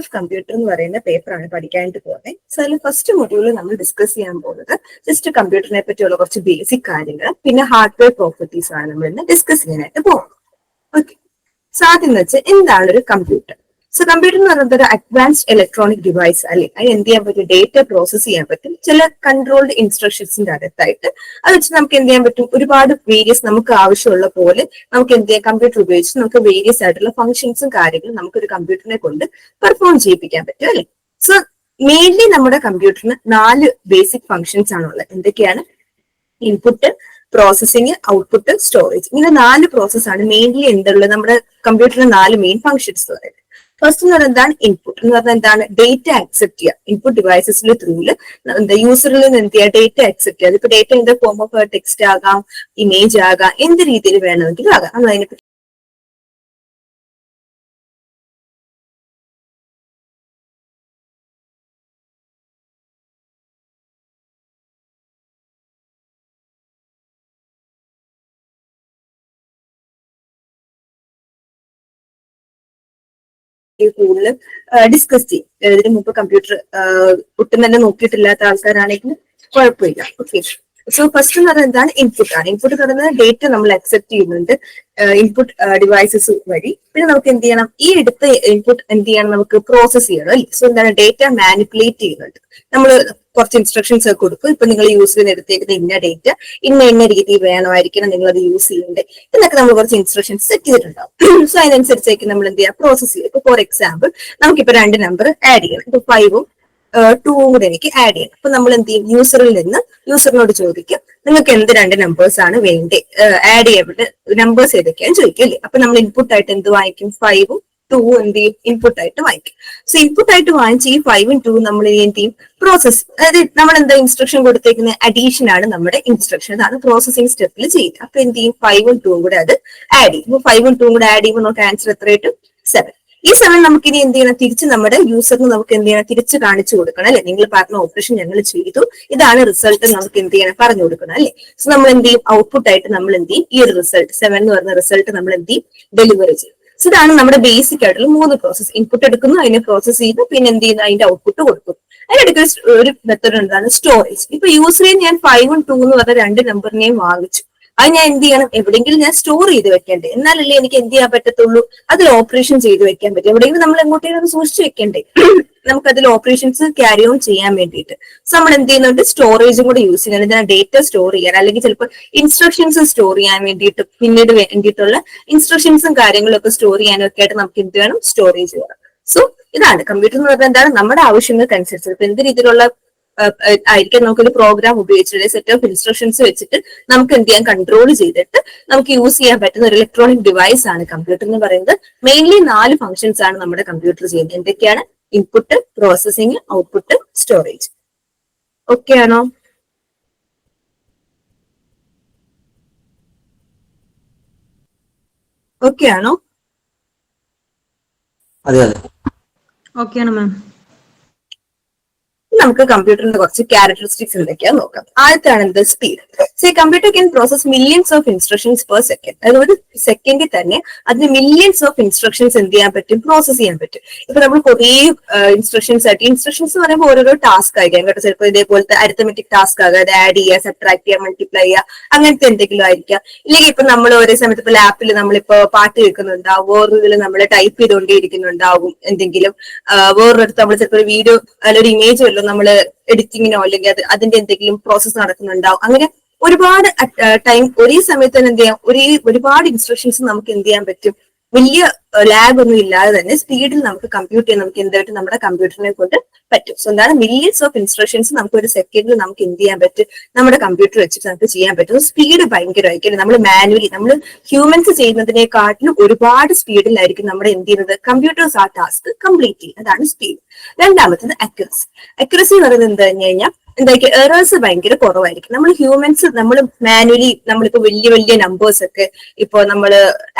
Of computer എന്ന് പറയുന്ന പേപ്പറാണ് പഠിക്കാനായിട്ട് പോകുന്നത്. സോ അതിൽ ഫസ്റ്റ് മൊഡ്യൂളിൽ നമ്മൾ ഡിസ്കസ് ചെയ്യാൻ പോകുന്നത് ജസ്റ്റ് കമ്പ്യൂട്ടറിനെ പറ്റിയുള്ള കുറച്ച് ബേസിക് കാര്യങ്ങൾ പിന്നെ ഹാർഡ്വെയർ പ്രോപ്പർട്ടീസ് ആണ് നമ്മൾ ഇന്ന് ഡിസ്കസ് ചെയ്യാനായിട്ട് പോകുന്നത്. ഓക്കെ സോ ആദ്യം വെച്ച് എന്താണ് ഒരു കമ്പ്യൂട്ടർ സോ കമ്പ്യൂട്ടർ എന്ന് പറയുന്നത് ഒരു അഡ്വാൻസ്ഡ് ഇലക്ട്രോണിക് ഡിവൈസ് അല്ലെ അതിന് എന്ത് ചെയ്യാൻ പറ്റും? ഡേറ്റ പ്രോസസ് ചെയ്യാൻ പറ്റും. ചില കൺട്രോൾഡ് ഇൻസ്ട്രക്ഷൻസിന്റെ അകത്തായിട്ട് അത് വെച്ച് നമുക്ക് എന്ത് ചെയ്യാൻ പറ്റും? ഒരുപാട് വേരിയസ് നമുക്ക് ആവശ്യമുള്ള പോലെ നമുക്ക് എന്ത് ചെയ്യാം? കമ്പ്യൂട്ടർ ഉപയോഗിച്ച് നമുക്ക് വേരിയസ് ആയിട്ടുള്ള ഫംഗ്ഷൻസും കാര്യങ്ങളും നമുക്ക് ഒരു കമ്പ്യൂട്ടറിനെ കൊണ്ട് പെർഫോം ചെയ്യിപ്പിക്കാൻ പറ്റും അല്ലെ? സോ മെയിൻലി നമ്മുടെ കമ്പ്യൂട്ടറിന് നാല് ബേസിക് ഫംഗ്ഷൻസ് ആണുള്ളത്. എന്തൊക്കെയാണ്? ഇൻപുട്ട് പ്രോസസ്സിംഗ് ഔട്ട്പുട്ട് സ്റ്റോറേജ് ഇങ്ങനെ നാല് പ്രോസസ്സാണ് മെയിൻലി എന്തുള്ളത്? നമ്മുടെ കമ്പ്യൂട്ടറിന് നാല് മെയിൻ ഫംഗ്ഷൻസ് പറയുന്നത്. ഫസ്റ്റ് എന്ന് പറഞ്ഞാൽ എന്താണ് ഇൻപുട്ട് എന്ന് പറഞ്ഞാൽ എന്താണ്? ഡേറ്റ ആക്സെപ്റ്റ് ചെയ്യുക. ഇൻപുട്ട് ഡിവൈസസിന്റെ ത്രൂൽ എന്താ യൂസറിൽ നിന്ന് എന്ത് ചെയ്യുക? ഡേറ്റ ആക്സെപ്റ്റ് ചെയ്യുക. അതിപ്പോ data the form of text ആകാം ഇമേജ് ആകാം എന്ത് രീതിയിൽ വേണമെങ്കിലും ആകാം. നമ്മൾ അതിനെ കൂടുതൽ ഡിസ്കസ് ചെയ്യും. ഇതിന് മുമ്പ് കമ്പ്യൂട്ടർ ഒട്ടും തന്നെ നോക്കിയിട്ടില്ലാത്ത ആൾക്കാരാണെങ്കിൽ കുഴപ്പമില്ല. ഓക്കെ സോ ഫസ്റ്റ് എന്ന് പറയുന്നത് എന്താണ്? ഇൻപുട്ട് ആണ്. ഇൻപുട്ട് എന്ന് പറയുന്നത് ഡേറ്റ നമ്മൾ അക്സെപ്റ്റ് ചെയ്യുന്നുണ്ട്. ഇൻപുട്ട് ഡിവൈസസ് വഴി. പിന്നെ നമുക്ക് എന്ത് ചെയ്യണം? ഈ എടുത്ത ഇൻപുട്ട് എന്ത് ചെയ്യണം? നമുക്ക് പ്രോസസ് ചെയ്യണം അല്ലേ? സോ എന്താണ്? ഡേറ്റ മാനിപ്പുലേറ്റ് ചെയ്യുന്നുണ്ട്. നമ്മൾ കുറച്ച് ഇൻസ്ട്രക്ഷൻസ് ഒക്കെ കൊടുക്കും. ഇപ്പൊ നിങ്ങൾ യൂസ് ചെയ്യുന്ന എടുത്തേക്കുന്ന ഇന്ന ഡേറ്റ് ഇന്ന ഇന്ന രീതിയിൽ വേണമായിരിക്കണം നിങ്ങൾ അത് യൂസ് ചെയ്യേണ്ടത്. എന്നൊക്കെ നമ്മൾ കുറച്ച് ഇൻസ്ട്രക്ഷൻസ് സെറ്റ് ചെയ്തിട്ടുണ്ടാവും. സോ അതിനനുസരിച്ചേക്ക് നമ്മൾ എന്ത് ചെയ്യുക പ്രോസസ് ചെയ്യും. ഇപ്പൊ ഫോർ എക്സാമ്പിൾ നമുക്കിപ്പോ രണ്ട് നമ്പർ ആഡ് ചെയ്യണം. ഇപ്പൊ ഫൈവും ടൂവും കൂടെ എനിക്ക് ആഡ് ചെയ്യണം. അപ്പൊ നമ്മൾ എന്ത് ചെയ്യും? യൂസറിൽ നിന്ന് യൂസറിനോട് ചോദിക്കും. നിങ്ങൾക്ക് എന്ത് രണ്ട് നമ്പേഴ്സ് ആണ് വേണ്ടേ ആഡ് ചെയ്യപ്പെട്ട് നമ്പേഴ്സ് ഏതൊക്കെയാണ് ചോദിക്കും അല്ലേ? അപ്പൊ നമ്മൾ ഇൻപുട്ട് ആയിട്ട് എന്ത് വാങ്ങിക്കും ഫൈവും ടൂ എന്ത് ചെയ്യും ഇൻപുട്ട് ആയിട്ട് വാങ്ങിക്കും. സോ ഇൻപുട്ട് ആയിട്ട് വാങ്ങിച്ച് ഈ ഫൈവും ടൂ നമ്മൾ എന്ത് ചെയ്യും? പ്രോസസ് അതായത് നമ്മൾ എന്താ ഇൻസ്ട്രക്ഷൻ കൊടുത്തേക്കുന്ന? അഡീഷൻ ആണ് നമ്മുടെ ഇൻസ്ട്രക്ഷൻ അതാണ് പ്രോസസിങ് സ്റ്റെപ്പിൽ ചെയ്യുക. അപ്പൊ എന്ത് ചെയ്യും? ഫൈവും ടൂവും കൂടെ അത് ആഡ് ചെയ്യും. ഫൈവും ടൂവും കൂടെ ആഡ് ചെയ്യുമ്പോൾ നമുക്ക് ആൻസർ എത്ര കിട്ടും സെവൻ ഈ സെവൻ നമുക്ക് ഇനി എന്ത് ചെയ്യണം? തിരിച്ച് നമ്മുടെ യൂസറിന് നമുക്ക് എന്ത് ചെയ്യണം? തിരിച്ച് കാണിച്ചു കൊടുക്കണം അല്ലെ? നിങ്ങൾ പറഞ്ഞ ഓപ്പറേഷൻ ഞങ്ങൾ ചെയ്തു. ഇതാണ് റിസൾട്ട് നമുക്ക് എന്ത് ചെയ്യണം? പറഞ്ഞു കൊടുക്കണം അല്ലെ? സോ നമ്മൾ എന്ത് ചെയ്യും? ഔട്ട്പുട്ട് ആയിട്ട് നമ്മൾ എന്ത് ചെയ്യും? ഈ ഒരു റിസൾട്ട് സെവൻ എന്ന് പറഞ്ഞ റിസൾട്ട് നമ്മൾ എന്ത് ചെയ്യും? ഡെലിവറി ചെയ്യും. സോ ഇതാണ് നമ്മുടെ ബേസിക് ആയിട്ടുള്ള മൂന്ന് പ്രോസസ് ഇൻപുട്ട് എടുക്കുന്നു അതിനെ പ്രോസസ് ചെയ്ത് പിന്നെ എന്ത് ചെയ്യുന്നു? അതിന്റെ ഔട്ട്പുട്ട് കൊടുക്കും അതിനിടയ്ക്ക് ഒരു മെത്തേഡ് ഉണ്ടാണ് സ്റ്റോറേജ് ഇപ്പൊ യൂസറിൽ ഞാൻ ഫൈവും ടു എന്ന് പറഞ്ഞ രണ്ട് നമ്പറിനെയും വാങ്ങിച്ചു. അത് ഞാൻ എന്ത് ചെയ്യണം? എവിടെയെങ്കിലും ഞാൻ സ്റ്റോർ ചെയ്ത് വെക്കണ്ടേ. എന്നാലല്ലേ എനിക്ക് എന്ത് ചെയ്യാൻ പറ്റത്തുള്ളൂ? അതിൽ ഓപ്പറേഷൻ ചെയ്ത് വെക്കാൻ പറ്റും. എവിടെയെങ്കിലും നമ്മൾ എങ്ങോട്ടെങ്കിലും സൂക്ഷിച്ചു വെക്കണ്ടേ? നമുക്ക് അതിൽ ഓപ്പറേഷൻസ് ക്യാരി ഓൺ ചെയ്യാൻ വേണ്ടിയിട്ട്. നമ്മൾ എന്ത് ചെയ്യുന്നുണ്ട്? സ്റ്റോറേജും കൂടെ യൂസ് ചെയ്യുന്നത് ഇതിനാ ഡേറ്റ സ്റ്റോർ ചെയ്യാൻ. അല്ലെങ്കിൽ ചിലപ്പോൾ ഇൻസ്ട്രക്ഷൻസ് സ്റ്റോർ ചെയ്യാൻ വേണ്ടിയിട്ട് പിന്നീട് വേണ്ടിയിട്ടുള്ള ഇൻസ്ട്രക്ഷൻസും കാര്യങ്ങളും ഒക്കെ സ്റ്റോർ ചെയ്യാനൊക്കെ ആയിട്ട് നമുക്ക് എന്ത് വേണം? സ്റ്റോറേജ് വേണം. സോ ഇതാണ്. കമ്പ്യൂട്ടർ എന്ന് പറഞ്ഞാൽ എന്താണ്? നമ്മുടെ ആവശ്യങ്ങൾക്ക് അനുസരിച്ച് ഇപ്പൊ എന്ത് രീതിയിലുള്ള ആയിരിക്കും നമുക്കൊരു പ്രോഗ്രാം ഉപയോഗിച്ചിട്ട് സെറ്റ് ഓഫ് ഇൻസ്ട്രക്ഷൻസ് വെച്ചിട്ട് നമുക്ക് എന്ത് ചെയ്യാം? കൺട്രോൾ ചെയ്തിട്ട് നമുക്ക് യൂസ് ചെയ്യാൻ പറ്റുന്ന ഒരു ഇലക്ട്രോണിക് ഡിവൈസ് ആണ് കമ്പ്യൂട്ടർ എന്ന് പറയുന്നത്. മെയിൻലി നാല് ഫംഗ്ഷൻസ് ആണ് നമ്മുടെ കമ്പ്യൂട്ടർ ചെയ്യുന്നത്. എന്തൊക്കെയാണ്? Input processing output storage okay ആണോ? ഓക്കെ ആണോ? അതെ അതെ. ഓക്കെയാണ് മാം നമുക്ക് കമ്പ്യൂട്ടറിന്റെ കുറച്ച് ക്യാരക്ടറിസ്റ്റിക്സ് എന്തൊക്കെയാ നോക്കാം. ആദ്യത്താണ് എന്ത്? Speed so computer can process millions of instructions per second അതായത് ഒരു സെക്കൻഡിൽ തന്നെ അതിന് മില്യൻസ് ഓഫ് ഇൻസ്ട്രക്ഷൻസ് എന്ത് ചെയ്യാൻ പറ്റും? പ്രോസസ് ചെയ്യാൻ പറ്റും. ഇപ്പൊ നമ്മൾ കുറേ ഇൻസ്ട്രക്ഷൻസ് ആയിട്ട് ഇൻസ്ട്രക്ഷൻസ് എന്ന് പറയുമ്പോൾ ഓരോരോ ടാസ്ക് ആയിരിക്കാം. കേട്ടോ ചിലപ്പോൾ ഇതേപോലത്തെ അരിത്തമെറ്റിക് ടാസ്ക് ആകാം. അത് ആഡ് ചെയ്യുക സബ്ട്രാക്ട് ചെയ്യുക മൾട്ടിപ്ലൈ ചെയ്യുക അങ്ങനത്തെ എന്തെങ്കിലും ആയിരിക്കാം. ഇല്ലെങ്കിൽ ഇപ്പൊ നമ്മൾ ഒരേ സമയത്ത് ഇപ്പൊ ലാപ്പിൽ നമ്മളിപ്പോ പാട്ട് കേൾക്കുന്നുണ്ടാവും. വേറൊരു നമ്മൾ ടൈപ്പ് ചെയ്തുകൊണ്ടേ ഇരിക്കുന്നുണ്ടാവും എന്തെങ്കിലും. വേറൊരിടത്ത് നമ്മൾ ചിലപ്പോൾ ഒരു വീഡിയോ അല്ലെങ്കിൽ ഒരു ഇമേജ് വല്ലതും നമ്മൾ എഡിറ്റിങ്ങിനോ അല്ലെങ്കിൽ അത് അതിന്റെ എന്തെങ്കിലും പ്രോസസ്സ് നടക്കുന്നുണ്ടാവും അങ്ങനെ ഒരുപാട് ടൈം ഒരേ സമയത്ത് തന്നെ എന്ത് ചെയ്യാം? ഒരേ ഒരുപാട് ഇൻസ്ട്രക്ഷൻസ് നമുക്ക് എന്ത് ചെയ്യാൻ പറ്റും? വലിയ ലാബ് ഒന്നും ഇല്ലാതെ തന്നെ സ്പീഡിൽ നമുക്ക് കമ്പ്യൂട്ട് ചെയ്യാൻ നമുക്ക് എന്തായിട്ട് നമ്മുടെ കമ്പ്യൂട്ടറിനെ കൊണ്ട് പറ്റും. സോ എന്താണ് മില്യൻസ് ഓഫ് ഇൻസ്ട്രക്ഷൻസ് നമുക്ക് ഒരു സെക്കൻഡിൽ നമുക്ക് എന്ത് ചെയ്യാൻ പറ്റും? നമ്മുടെ കമ്പ്യൂട്ടർ വെച്ചിട്ട് നമുക്ക് ചെയ്യാൻ പറ്റും. സ്പീഡ് ഭയങ്കരമായിരിക്കും നമ്മൾ മാനുവലി നമ്മൾ ഹ്യൂമൻസ് ചെയ്യുന്നതിനെക്കാട്ടിലും ഒരുപാട് സ്പീഡിലായിരിക്കും നമ്മൾ എന്ത് ചെയ്യുന്നത്? കമ്പ്യൂട്ടേഴ്സ് ആ ടാസ്ക് കംപ്ലീറ്റ് ചെയ്യും. അതാണ് സ്പീഡ് രണ്ടാമത്തത് അക്യുറസി അക്യുറസി എന്ന് പറയുന്നത് എന്താ കഴിഞ്ഞാൽ എന്തായിരിക്കും എറേഴ്സ് ഭയങ്കര കുറവായിരിക്കും. നമ്മൾ ഹ്യൂമൻസ് നമ്മൾ മാനുവലി നമ്മളിപ്പോ വലിയ വലിയ നമ്പേഴ്സ് ഒക്കെ ഇപ്പൊ നമ്മൾ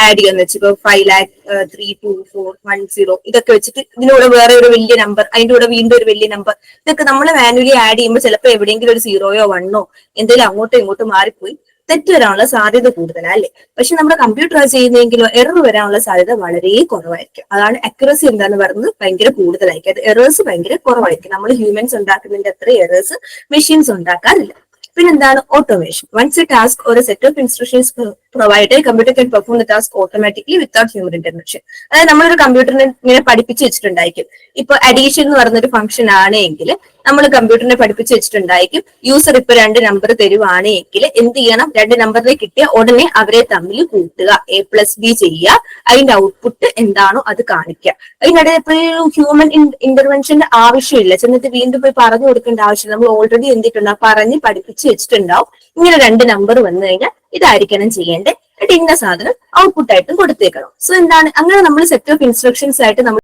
ആഡ് ചെയ്യാന്ന് വെച്ച് ഇപ്പൊ five lakh three two four one zero ഇതൊക്കെ വെച്ചിട്ട് ഇതിനൂടെ വേറെ ഒരു വലിയ നമ്പർ അതിന്റെ കൂടെ വീണ്ടും ഒരു വലിയ നമ്പർ ഇതൊക്കെ നമ്മൾ മാനുവലി ആഡ് ചെയ്യുമ്പോൾ ചിലപ്പോൾ എവിടെയെങ്കിലും ഒരു സീറോയോ വണ്ണോ എന്തെങ്കിലും അങ്ങോട്ടോ ഇങ്ങോട്ടോ മാറിപ്പോയി. തെറ്റ് വരാനുള്ള സാധ്യത കൂടുതലാണ് അല്ലേ? പക്ഷെ നമ്മുടെ കമ്പ്യൂട്ടർ ചെയ്യുന്നെങ്കിലോ എറർ വരാനുള്ള സാധ്യത വളരെ കുറവായിരിക്കും. അതാണ് അക്യുറസി എന്താന്ന് പറയുന്നത് ഭയങ്കര കൂടുതലായിരിക്കും. അത് എറേഴ്സ് ഭയങ്കര കുറവായിരിക്കും. നമ്മൾ ഹ്യൂമൻസ് ഉണ്ടാക്കുന്നതിന്റെ അത്ര എറേഴ്സ് മെഷീൻസ് ഉണ്ടാക്കാറില്ല. പിന്നെന്താണ്? ഓട്ടോമേഷൻ വൺസ് എ ടാസ്ക് ഒരു set of instructions provide computer can perform the task automatically without human intervention അതായത് നമ്മളൊരു കമ്പ്യൂട്ടറിനെ ഇങ്ങനെ പഠിപ്പിച്ച് വെച്ചിട്ടുണ്ടായിരിക്കും. ഇപ്പൊ അഡീഷൻ എന്ന് പറയുന്ന ഒരു ഫംഗ്ഷൻ ആണെങ്കിൽ നമ്മൾ കമ്പ്യൂട്ടറിനെ പഠിപ്പിച്ച് വെച്ചിട്ടുണ്ടായിരിക്കും. യൂസർ ഇപ്പൊ രണ്ട് നമ്പർ തരുവാണ് എങ്കിൽ എന്ത് ചെയ്യണം? രണ്ട് നമ്പറിനെ കിട്ടിയ ഉടനെ അവരെ തമ്മിൽ കൂട്ടുക. എ പ്ലസ് ബി ചെയ്യുക. അതിന്റെ ഔട്ട്പുട്ട് എന്താണോ അത് കാണിക്കുക. അതിനിടെ എപ്പോഴും ഹ്യൂമൻ ഇന്റർവെൻഷന്റെ ആവശ്യമില്ല. ചെന്നിട്ട് വീണ്ടും പോയി പറഞ്ഞു കൊടുക്കേണ്ട ആവശ്യം നമ്മൾ ഓൾറെഡി എന്തിട്ടുണ്ടാവും പറഞ്ഞ് പഠിപ്പിച്ച് വെച്ചിട്ടുണ്ടാവും. ഇങ്ങനെ രണ്ട് നമ്പർ വന്നു കഴിഞ്ഞാൽ ഇതായിരിക്കണം ചെയ്യേണ്ടത്. എന്നിട്ട് ഇന്ന സാധനം ഔട്ട്പുട്ട് ആയിട്ടും കൊടുത്തേക്കണം. സോ എന്താണ്? അങ്ങനെ നമ്മൾ സെറ്റ് ഓഫ് ഇൻസ്ട്രക്ഷൻസ് ആയിട്ട് നമ്മൾ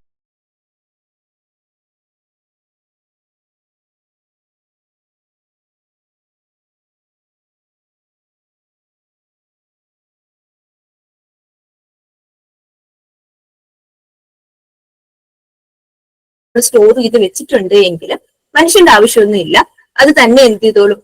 സ്റ്റോർ ചെയ്ത് വെച്ചിട്ടുണ്ട് എങ്കിൽ മനുഷ്യന്റെ ആവശ്യമൊന്നും ഇല്ല. അത് തന്നെ എന്ത് ചെയ്തോളും?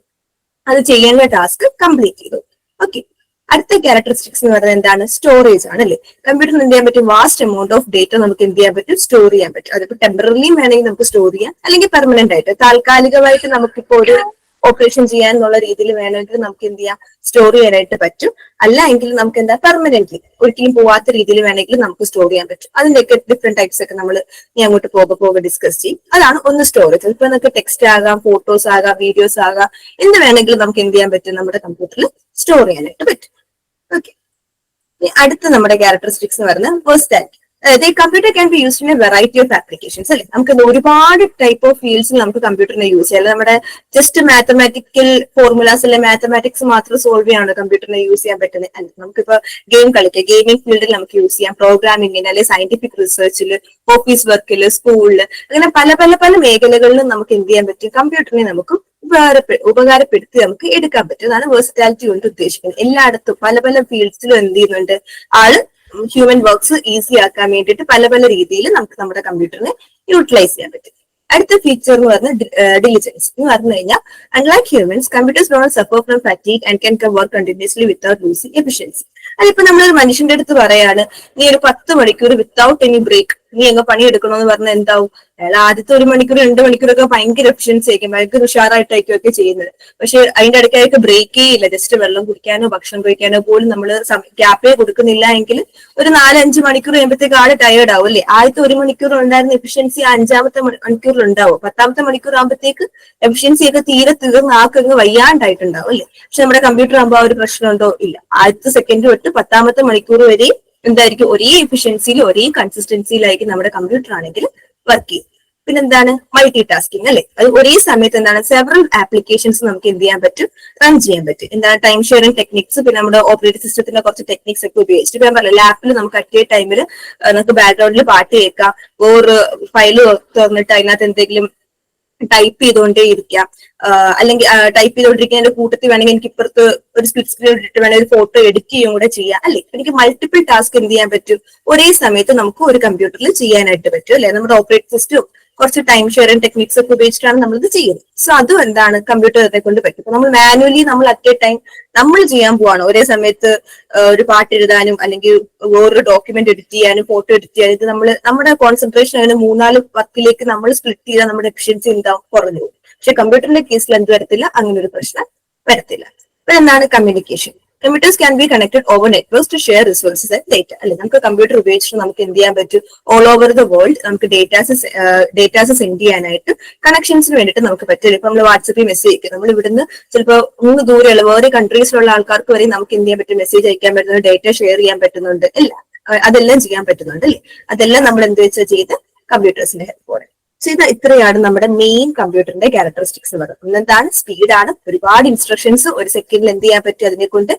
അത് ചെയ്യേണ്ട ടാസ്ക് കംപ്ലീറ്റ് ചെയ്തു. ഓക്കെ അടുത്ത ക്യാരക്ടറിസ്റ്റിക്സ് എന്ന് പറയുന്നത് എന്താണ്? സ്റ്റോറേജ് ആണ് അല്ലേ? കമ്പ്യൂട്ടറിന് എന്ത് ചെയ്യാൻ പറ്റും? വാസ്റ്റ് എമൗണ്ട് ഓഫ് ഡേറ്റ നമുക്ക് എന്ത് ചെയ്യാൻ പറ്റും? സ്റ്റോർ ചെയ്യാൻ പറ്റും. അതിപ്പോ ടെമ്പററിലിയും വേണമെങ്കിൽ നമുക്ക് സ്റ്റോർ ചെയ്യാം. അല്ലെങ്കിൽ പെർമനന്റ് ആയിട്ട്. താൽക്കാലികമായിട്ട് നമുക്കിപ്പോ ഒരു ഓപ്പറേഷൻ ചെയ്യാൻ എന്നുള്ള രീതിയിൽ വേണമെങ്കിൽ നമുക്ക് എന്ത് ചെയ്യാം? സ്റ്റോർ ചെയ്യാനായിട്ട് പറ്റും. അല്ല എങ്കിൽ നമുക്ക് എന്താ? പെർമനന്റ് ഒരിക്കലും പോവാത്ത രീതിയിൽ വേണമെങ്കിൽ നമുക്ക് സ്റ്റോർ ചെയ്യാൻ പറ്റും. അതിന്റെയൊക്കെ ഡിഫറെന്റ് ടൈപ്സ് ഒക്കെ നമ്മൾ ഇനി അങ്ങോട്ട് പോകെ പോകെ ഡിസ്കസ് ചെയ്യും. അതാണ് ഒന്ന് സ്റ്റോറേജ് ഇപ്പൊ നമുക്ക് ടെക്സ്റ്റ് ആകാം ഫോട്ടോസ് ആകാം വീഡിയോസ് ആകാം. എന്ത് വേണമെങ്കിലും നമുക്ക് എന്ത് ചെയ്യാൻ പറ്റും? നമ്മുടെ കമ്പ്യൂട്ടറിൽ സ്റ്റോർ ചെയ്യാനായിട്ട് പറ്റും. ഓക്കെ അടുത്ത നമ്മുടെ ക്യാരക്ടറിസ്റ്റിക്സ് എന്ന് പറയുന്നത് വേഴ്സ്റ്റാലിറ്റി ഈ computer can be used in a variety of applications അല്ലെ? നമുക്ക് ഒരുപാട് ടൈപ്പ് ഓഫ് ഫീൽഡ്സിൽ നമുക്ക് കമ്പ്യൂട്ടറിനെ യൂസ് ചെയ്യാം. നമ്മുടെ ജസ്റ്റ് മാത്തമാറ്റിക്കൽ ഫോർമുലാസ് അല്ലെ? മാത്തമാറ്റിക്സ് മാത്രം സോൾവ് ചെയ്യാണോ കമ്പ്യൂട്ടറിനെ യൂസ് ചെയ്യാൻ പറ്റുന്നത് അല്ല നമുക്കിപ്പോ ഗെയിം കളിക്കാം. ഗെയിമിംഗ് ഫീൽഡിൽ നമുക്ക് യൂസ് ചെയ്യാം. പ്രോഗ്രാമിംഗിന് അല്ലെ? സയന്റിഫിക് റിസർച്ചിൽ ഓഫീസ് വർക്കിൽ സ്കൂളിൽ അങ്ങനെ പല പല പല മേഖലകളിലും നമുക്ക് എന്ത് ചെയ്യാൻ പറ്റും? കമ്പ്യൂട്ടറിനെ നമുക്ക് ഉപകാരപ്പെ ഉപകാരപ്പെടുത്തി നമുക്ക് എടുക്കാൻ പറ്റും. അതാണ് വേഴ്സിറ്റാലിറ്റി കൊണ്ട് ഉദ്ദേശിക്കുന്നത്. എല്ലായിടത്തും പല പല ഫീൽഡ്സിലും എന്ത് ചെയ്യുന്നുണ്ട്? ആൾ ഹ്യൂമൻ വർക്ക്സ് ഈസി ആക്കാൻ വേണ്ടിയിട്ട് പല പല രീതിയിൽ നമുക്ക് നമ്മുടെ കമ്പ്യൂട്ടറിനെ യൂട്ടിലൈസ് ചെയ്യാൻ പറ്റും. അടുത്ത ഫീച്ചർ എന്ന് പറഞ്ഞാൽ ഡിലിജൻസ് എന്ന് പറഞ്ഞു കഴിഞ്ഞാൽ unlike humans computers don't suffer from fatigue and can come work continuously without losing efficiency അതിപ്പോ നമ്മളൊരു മനുഷ്യന്റെ അടുത്ത് പറയാണ് നീ ഒരു പത്ത് മണിക്കൂർ വിത്തൗട്ട് എനി ബ്രേക്ക് നീ പണി പണിയെടുക്കണമെന്ന് പറഞ്ഞാൽ എന്താവും? അയാൾ ആദ്യത്തെ ഒരു മണിക്കൂർ രണ്ട് മണിക്കൂറൊക്കെ ഭയങ്കര എഫിഷ്യൻസി ആയിരിക്കും ഭയങ്കര ഉഷാറായിട്ടായിരിക്കും ഒക്കെ ചെയ്യുന്നത്. പക്ഷെ അതിന്റെ ഇടയ്ക്ക് അയാൾക്ക് ബ്രേക്ക് ചെയ്യില്ല. ജസ്റ്റ് വെള്ളം കുടിക്കാനോ ഭക്ഷണം കഴിക്കാനോ പോലും നമ്മൾ ഗ്യാപ്പേ കൊടുക്കുന്നില്ല എങ്കിൽ ഒരു നാലഞ്ച് മണിക്കൂർ കഴിയുമ്പോഴത്തേക്ക് ആൾ ടയേർഡ് ആവും അല്ലേ? ആദ്യത്തെ ഒരു മണിക്കൂർ ഉണ്ടായിരുന്ന എഫിഷ്യൻസി അഞ്ചാമത്തെ മണിക്കൂറിൽ ഉണ്ടാവും. പത്താമത്തെ മണിക്കൂർ ആകുമ്പോഴത്തേക്ക് എഫിഷ്യൻസി ഒക്കെ തീരെ തീർന്ന് ആക്കങ്ങ് വയ്യാണ്ടായിട്ടുണ്ടാവും അല്ലേ? പക്ഷെ നമ്മുടെ കമ്പ്യൂട്ടർ ആകുമ്പോൾ ആ ഒരു പ്രശ്നമുണ്ടോ? ഇല്ല. ആദ്യത്തെ സെക്കൻഡ് തൊട്ട് പത്താമത്തെ മണിക്കൂർ വരെ എന്തായിരിക്കും? ഒരേ എഫിഷ്യൻസിയിൽ ഒരേ കൺസിസ്റ്റൻസിയിലായിരിക്കും നമ്മുടെ കമ്പ്യൂട്ടർ ആണെങ്കിൽ വർക്ക് ചെയ്യും. പിന്നെന്താണ്? മൾട്ടി ടാസ്കിങ് അല്ലെ? അത് ഒരേ സമയത്ത് എന്താണ്? സെവറൽ ആപ്ലിക്കേഷൻസ് നമുക്ക് എന്ത് ചെയ്യാൻ പറ്റും? റൺ ചെയ്യാൻ പറ്റും. എന്താണ്? ടൈം ഷെയറിംഗ് ടെക്നിക്സ് പിന്നെ നമ്മുടെ ഓപ്പറേറ്റിംഗ് സിസ്റ്റത്തിന്റെ കുറച്ച് ടെക്നിക്സ് ഒക്കെ ഉപയോഗിച്ചിട്ട് ഞാൻ പറഞ്ഞു ലാപ്പിൽ നമുക്ക് അറ്റ് ടൈമിൽ നമുക്ക് ബാക്ക്ഗ്രൗണ്ടിൽ പാട്ട് കേൾക്കാം. ഓർ ഫയൽ തുറന്നിട്ട് അതിനകത്ത് എന്തെങ്കിലും ടൈപ്പ് ചെയ്തുകൊണ്ടേ ഇരിക്കുക അല്ലെങ്കിൽ ടൈപ്പ് ചെയ്തുകൊണ്ടിരിക്കുന്നതിന്റെ കൂട്ടത്തിൽ വേണമെങ്കിൽ എനിക്ക് ഇപ്പുറത്ത് ഒരു സ്പ്ലിറ്റ് സ്ക്രീൻ ഇട്ടിട്ട് വേണമെങ്കിൽ ഒരു ഫോട്ടോ എഡിറ്റ് ചെയ്യുകയും കൂടെ ചെയ്യാം. അല്ലെ? എനിക്ക് മൾട്ടിപ്പിൾ ടാസ്ക് എന്ത് ചെയ്യാൻ പറ്റും? ഒരേ സമയത്ത് നമുക്ക് ഒരു കമ്പ്യൂട്ടറിൽ ചെയ്യാനായിട്ട് പറ്റും അല്ലെ? നമ്മുടെ ഓപ്പറേറ്റിംഗ് സിസ്റ്റം കുറച്ച് ടൈം ഷെയറിംഗ് ടെക്നിക്സ് ഒക്കെ ഉപയോഗിച്ചിട്ടാണ് നമ്മളിത് ചെയ്യുന്നത്. സോ അതും എന്താണ് കമ്പ്യൂട്ടറിനെ കൊണ്ട് പറ്റും. നമ്മൾ മാനുവലി നമ്മൾ അറ്റ് എ ടൈം നമ്മൾ ചെയ്യാൻ പോവാണ്. ഒരേ സമയത്ത് ഒരു പാട്ട് എഴുതാനും അല്ലെങ്കിൽ വേറൊരു ഡോക്യുമെന്റ് എഡിറ്റ് ചെയ്യാനും ഫോട്ടോ എഡിറ്റ് ചെയ്യാനും ഇത് നമ്മൾ നമ്മുടെ കോൺസെൻട്രേഷൻ അതിന് മൂന്നാൽ വർക്കിലേക്ക് നമ്മൾ സ്പ്ലിറ്റ് ചെയ്താൽ നമ്മുടെ എഫിഷ്യൻസി എന്താവും? കുറഞ്ഞു പോകും. പക്ഷെ കമ്പ്യൂട്ടറിന്റെ കേസിൽ എന്ത് വരത്തില്ല അങ്ങനെ ഒരു പ്രശ്നം വരത്തില്ല. അപ്പൊ എന്താണ് communication computers can be connected over network to share resources and data അല്ലെ? നമുക്ക് കമ്പ്യൂട്ടർ ഉപയോഗിച്ചിട്ട് നമുക്ക് എന്ത് ചെയ്യാൻ പറ്റും? ഓൾ ഓവർ ദ വേൾഡ് നമുക്ക് ഡേറ്റാസ് ഡേറ്റാസ് സെൻഡ് ചെയ്യാനായിട്ട് കണക്ഷൻസിന് വേണ്ടിയിട്ട് നമുക്ക് പറ്റില്ല ഇപ്പൊ നമ്മൾ വാട്സപ്പിൽ മെസ്സേജ് അയക്കും. നമ്മൾ ഇവിടുന്ന് ചിലപ്പോൾ ഒന്ന് ദൂരെയുള്ള വേറെ കൺട്രീസിലുള്ള ആൾക്കാർക്ക് വരെ നമുക്ക് എന്ത് ചെയ്യാൻ പറ്റും? മെസ്സേജ് അയക്കാൻ പറ്റുന്നുണ്ട് ഡേറ്റ ഷെയർ ചെയ്യാൻ പറ്റുന്നുണ്ട്. ഇല്ല അതെല്ലാം ചെയ്യാൻ പറ്റുന്നുണ്ട് അല്ലേ? അതെല്ലാം നമ്മൾ എന്ത് വെച്ചാൽ ചെയ്ത് കമ്പ്യൂട്ടേഴ്സിന്റെ ഹെൽപ്പോടെ സോ ഇത് ഇത്രയാണ് നമ്മുടെ മെയിൻ കമ്പ്യൂട്ടറിന്റെ ക്യാരക്ടറിസ്റ്റിക്സ് എന്ന് പറയുന്നത്. എന്താണ്? സ്പീഡാണ് ഒരുപാട് ഇൻസ്ട്രക്ഷൻസ് ഒരു സെക്കൻഡിൽ എന്ത് ചെയ്യാൻ പറ്റും? അതിനെ കൊണ്ട്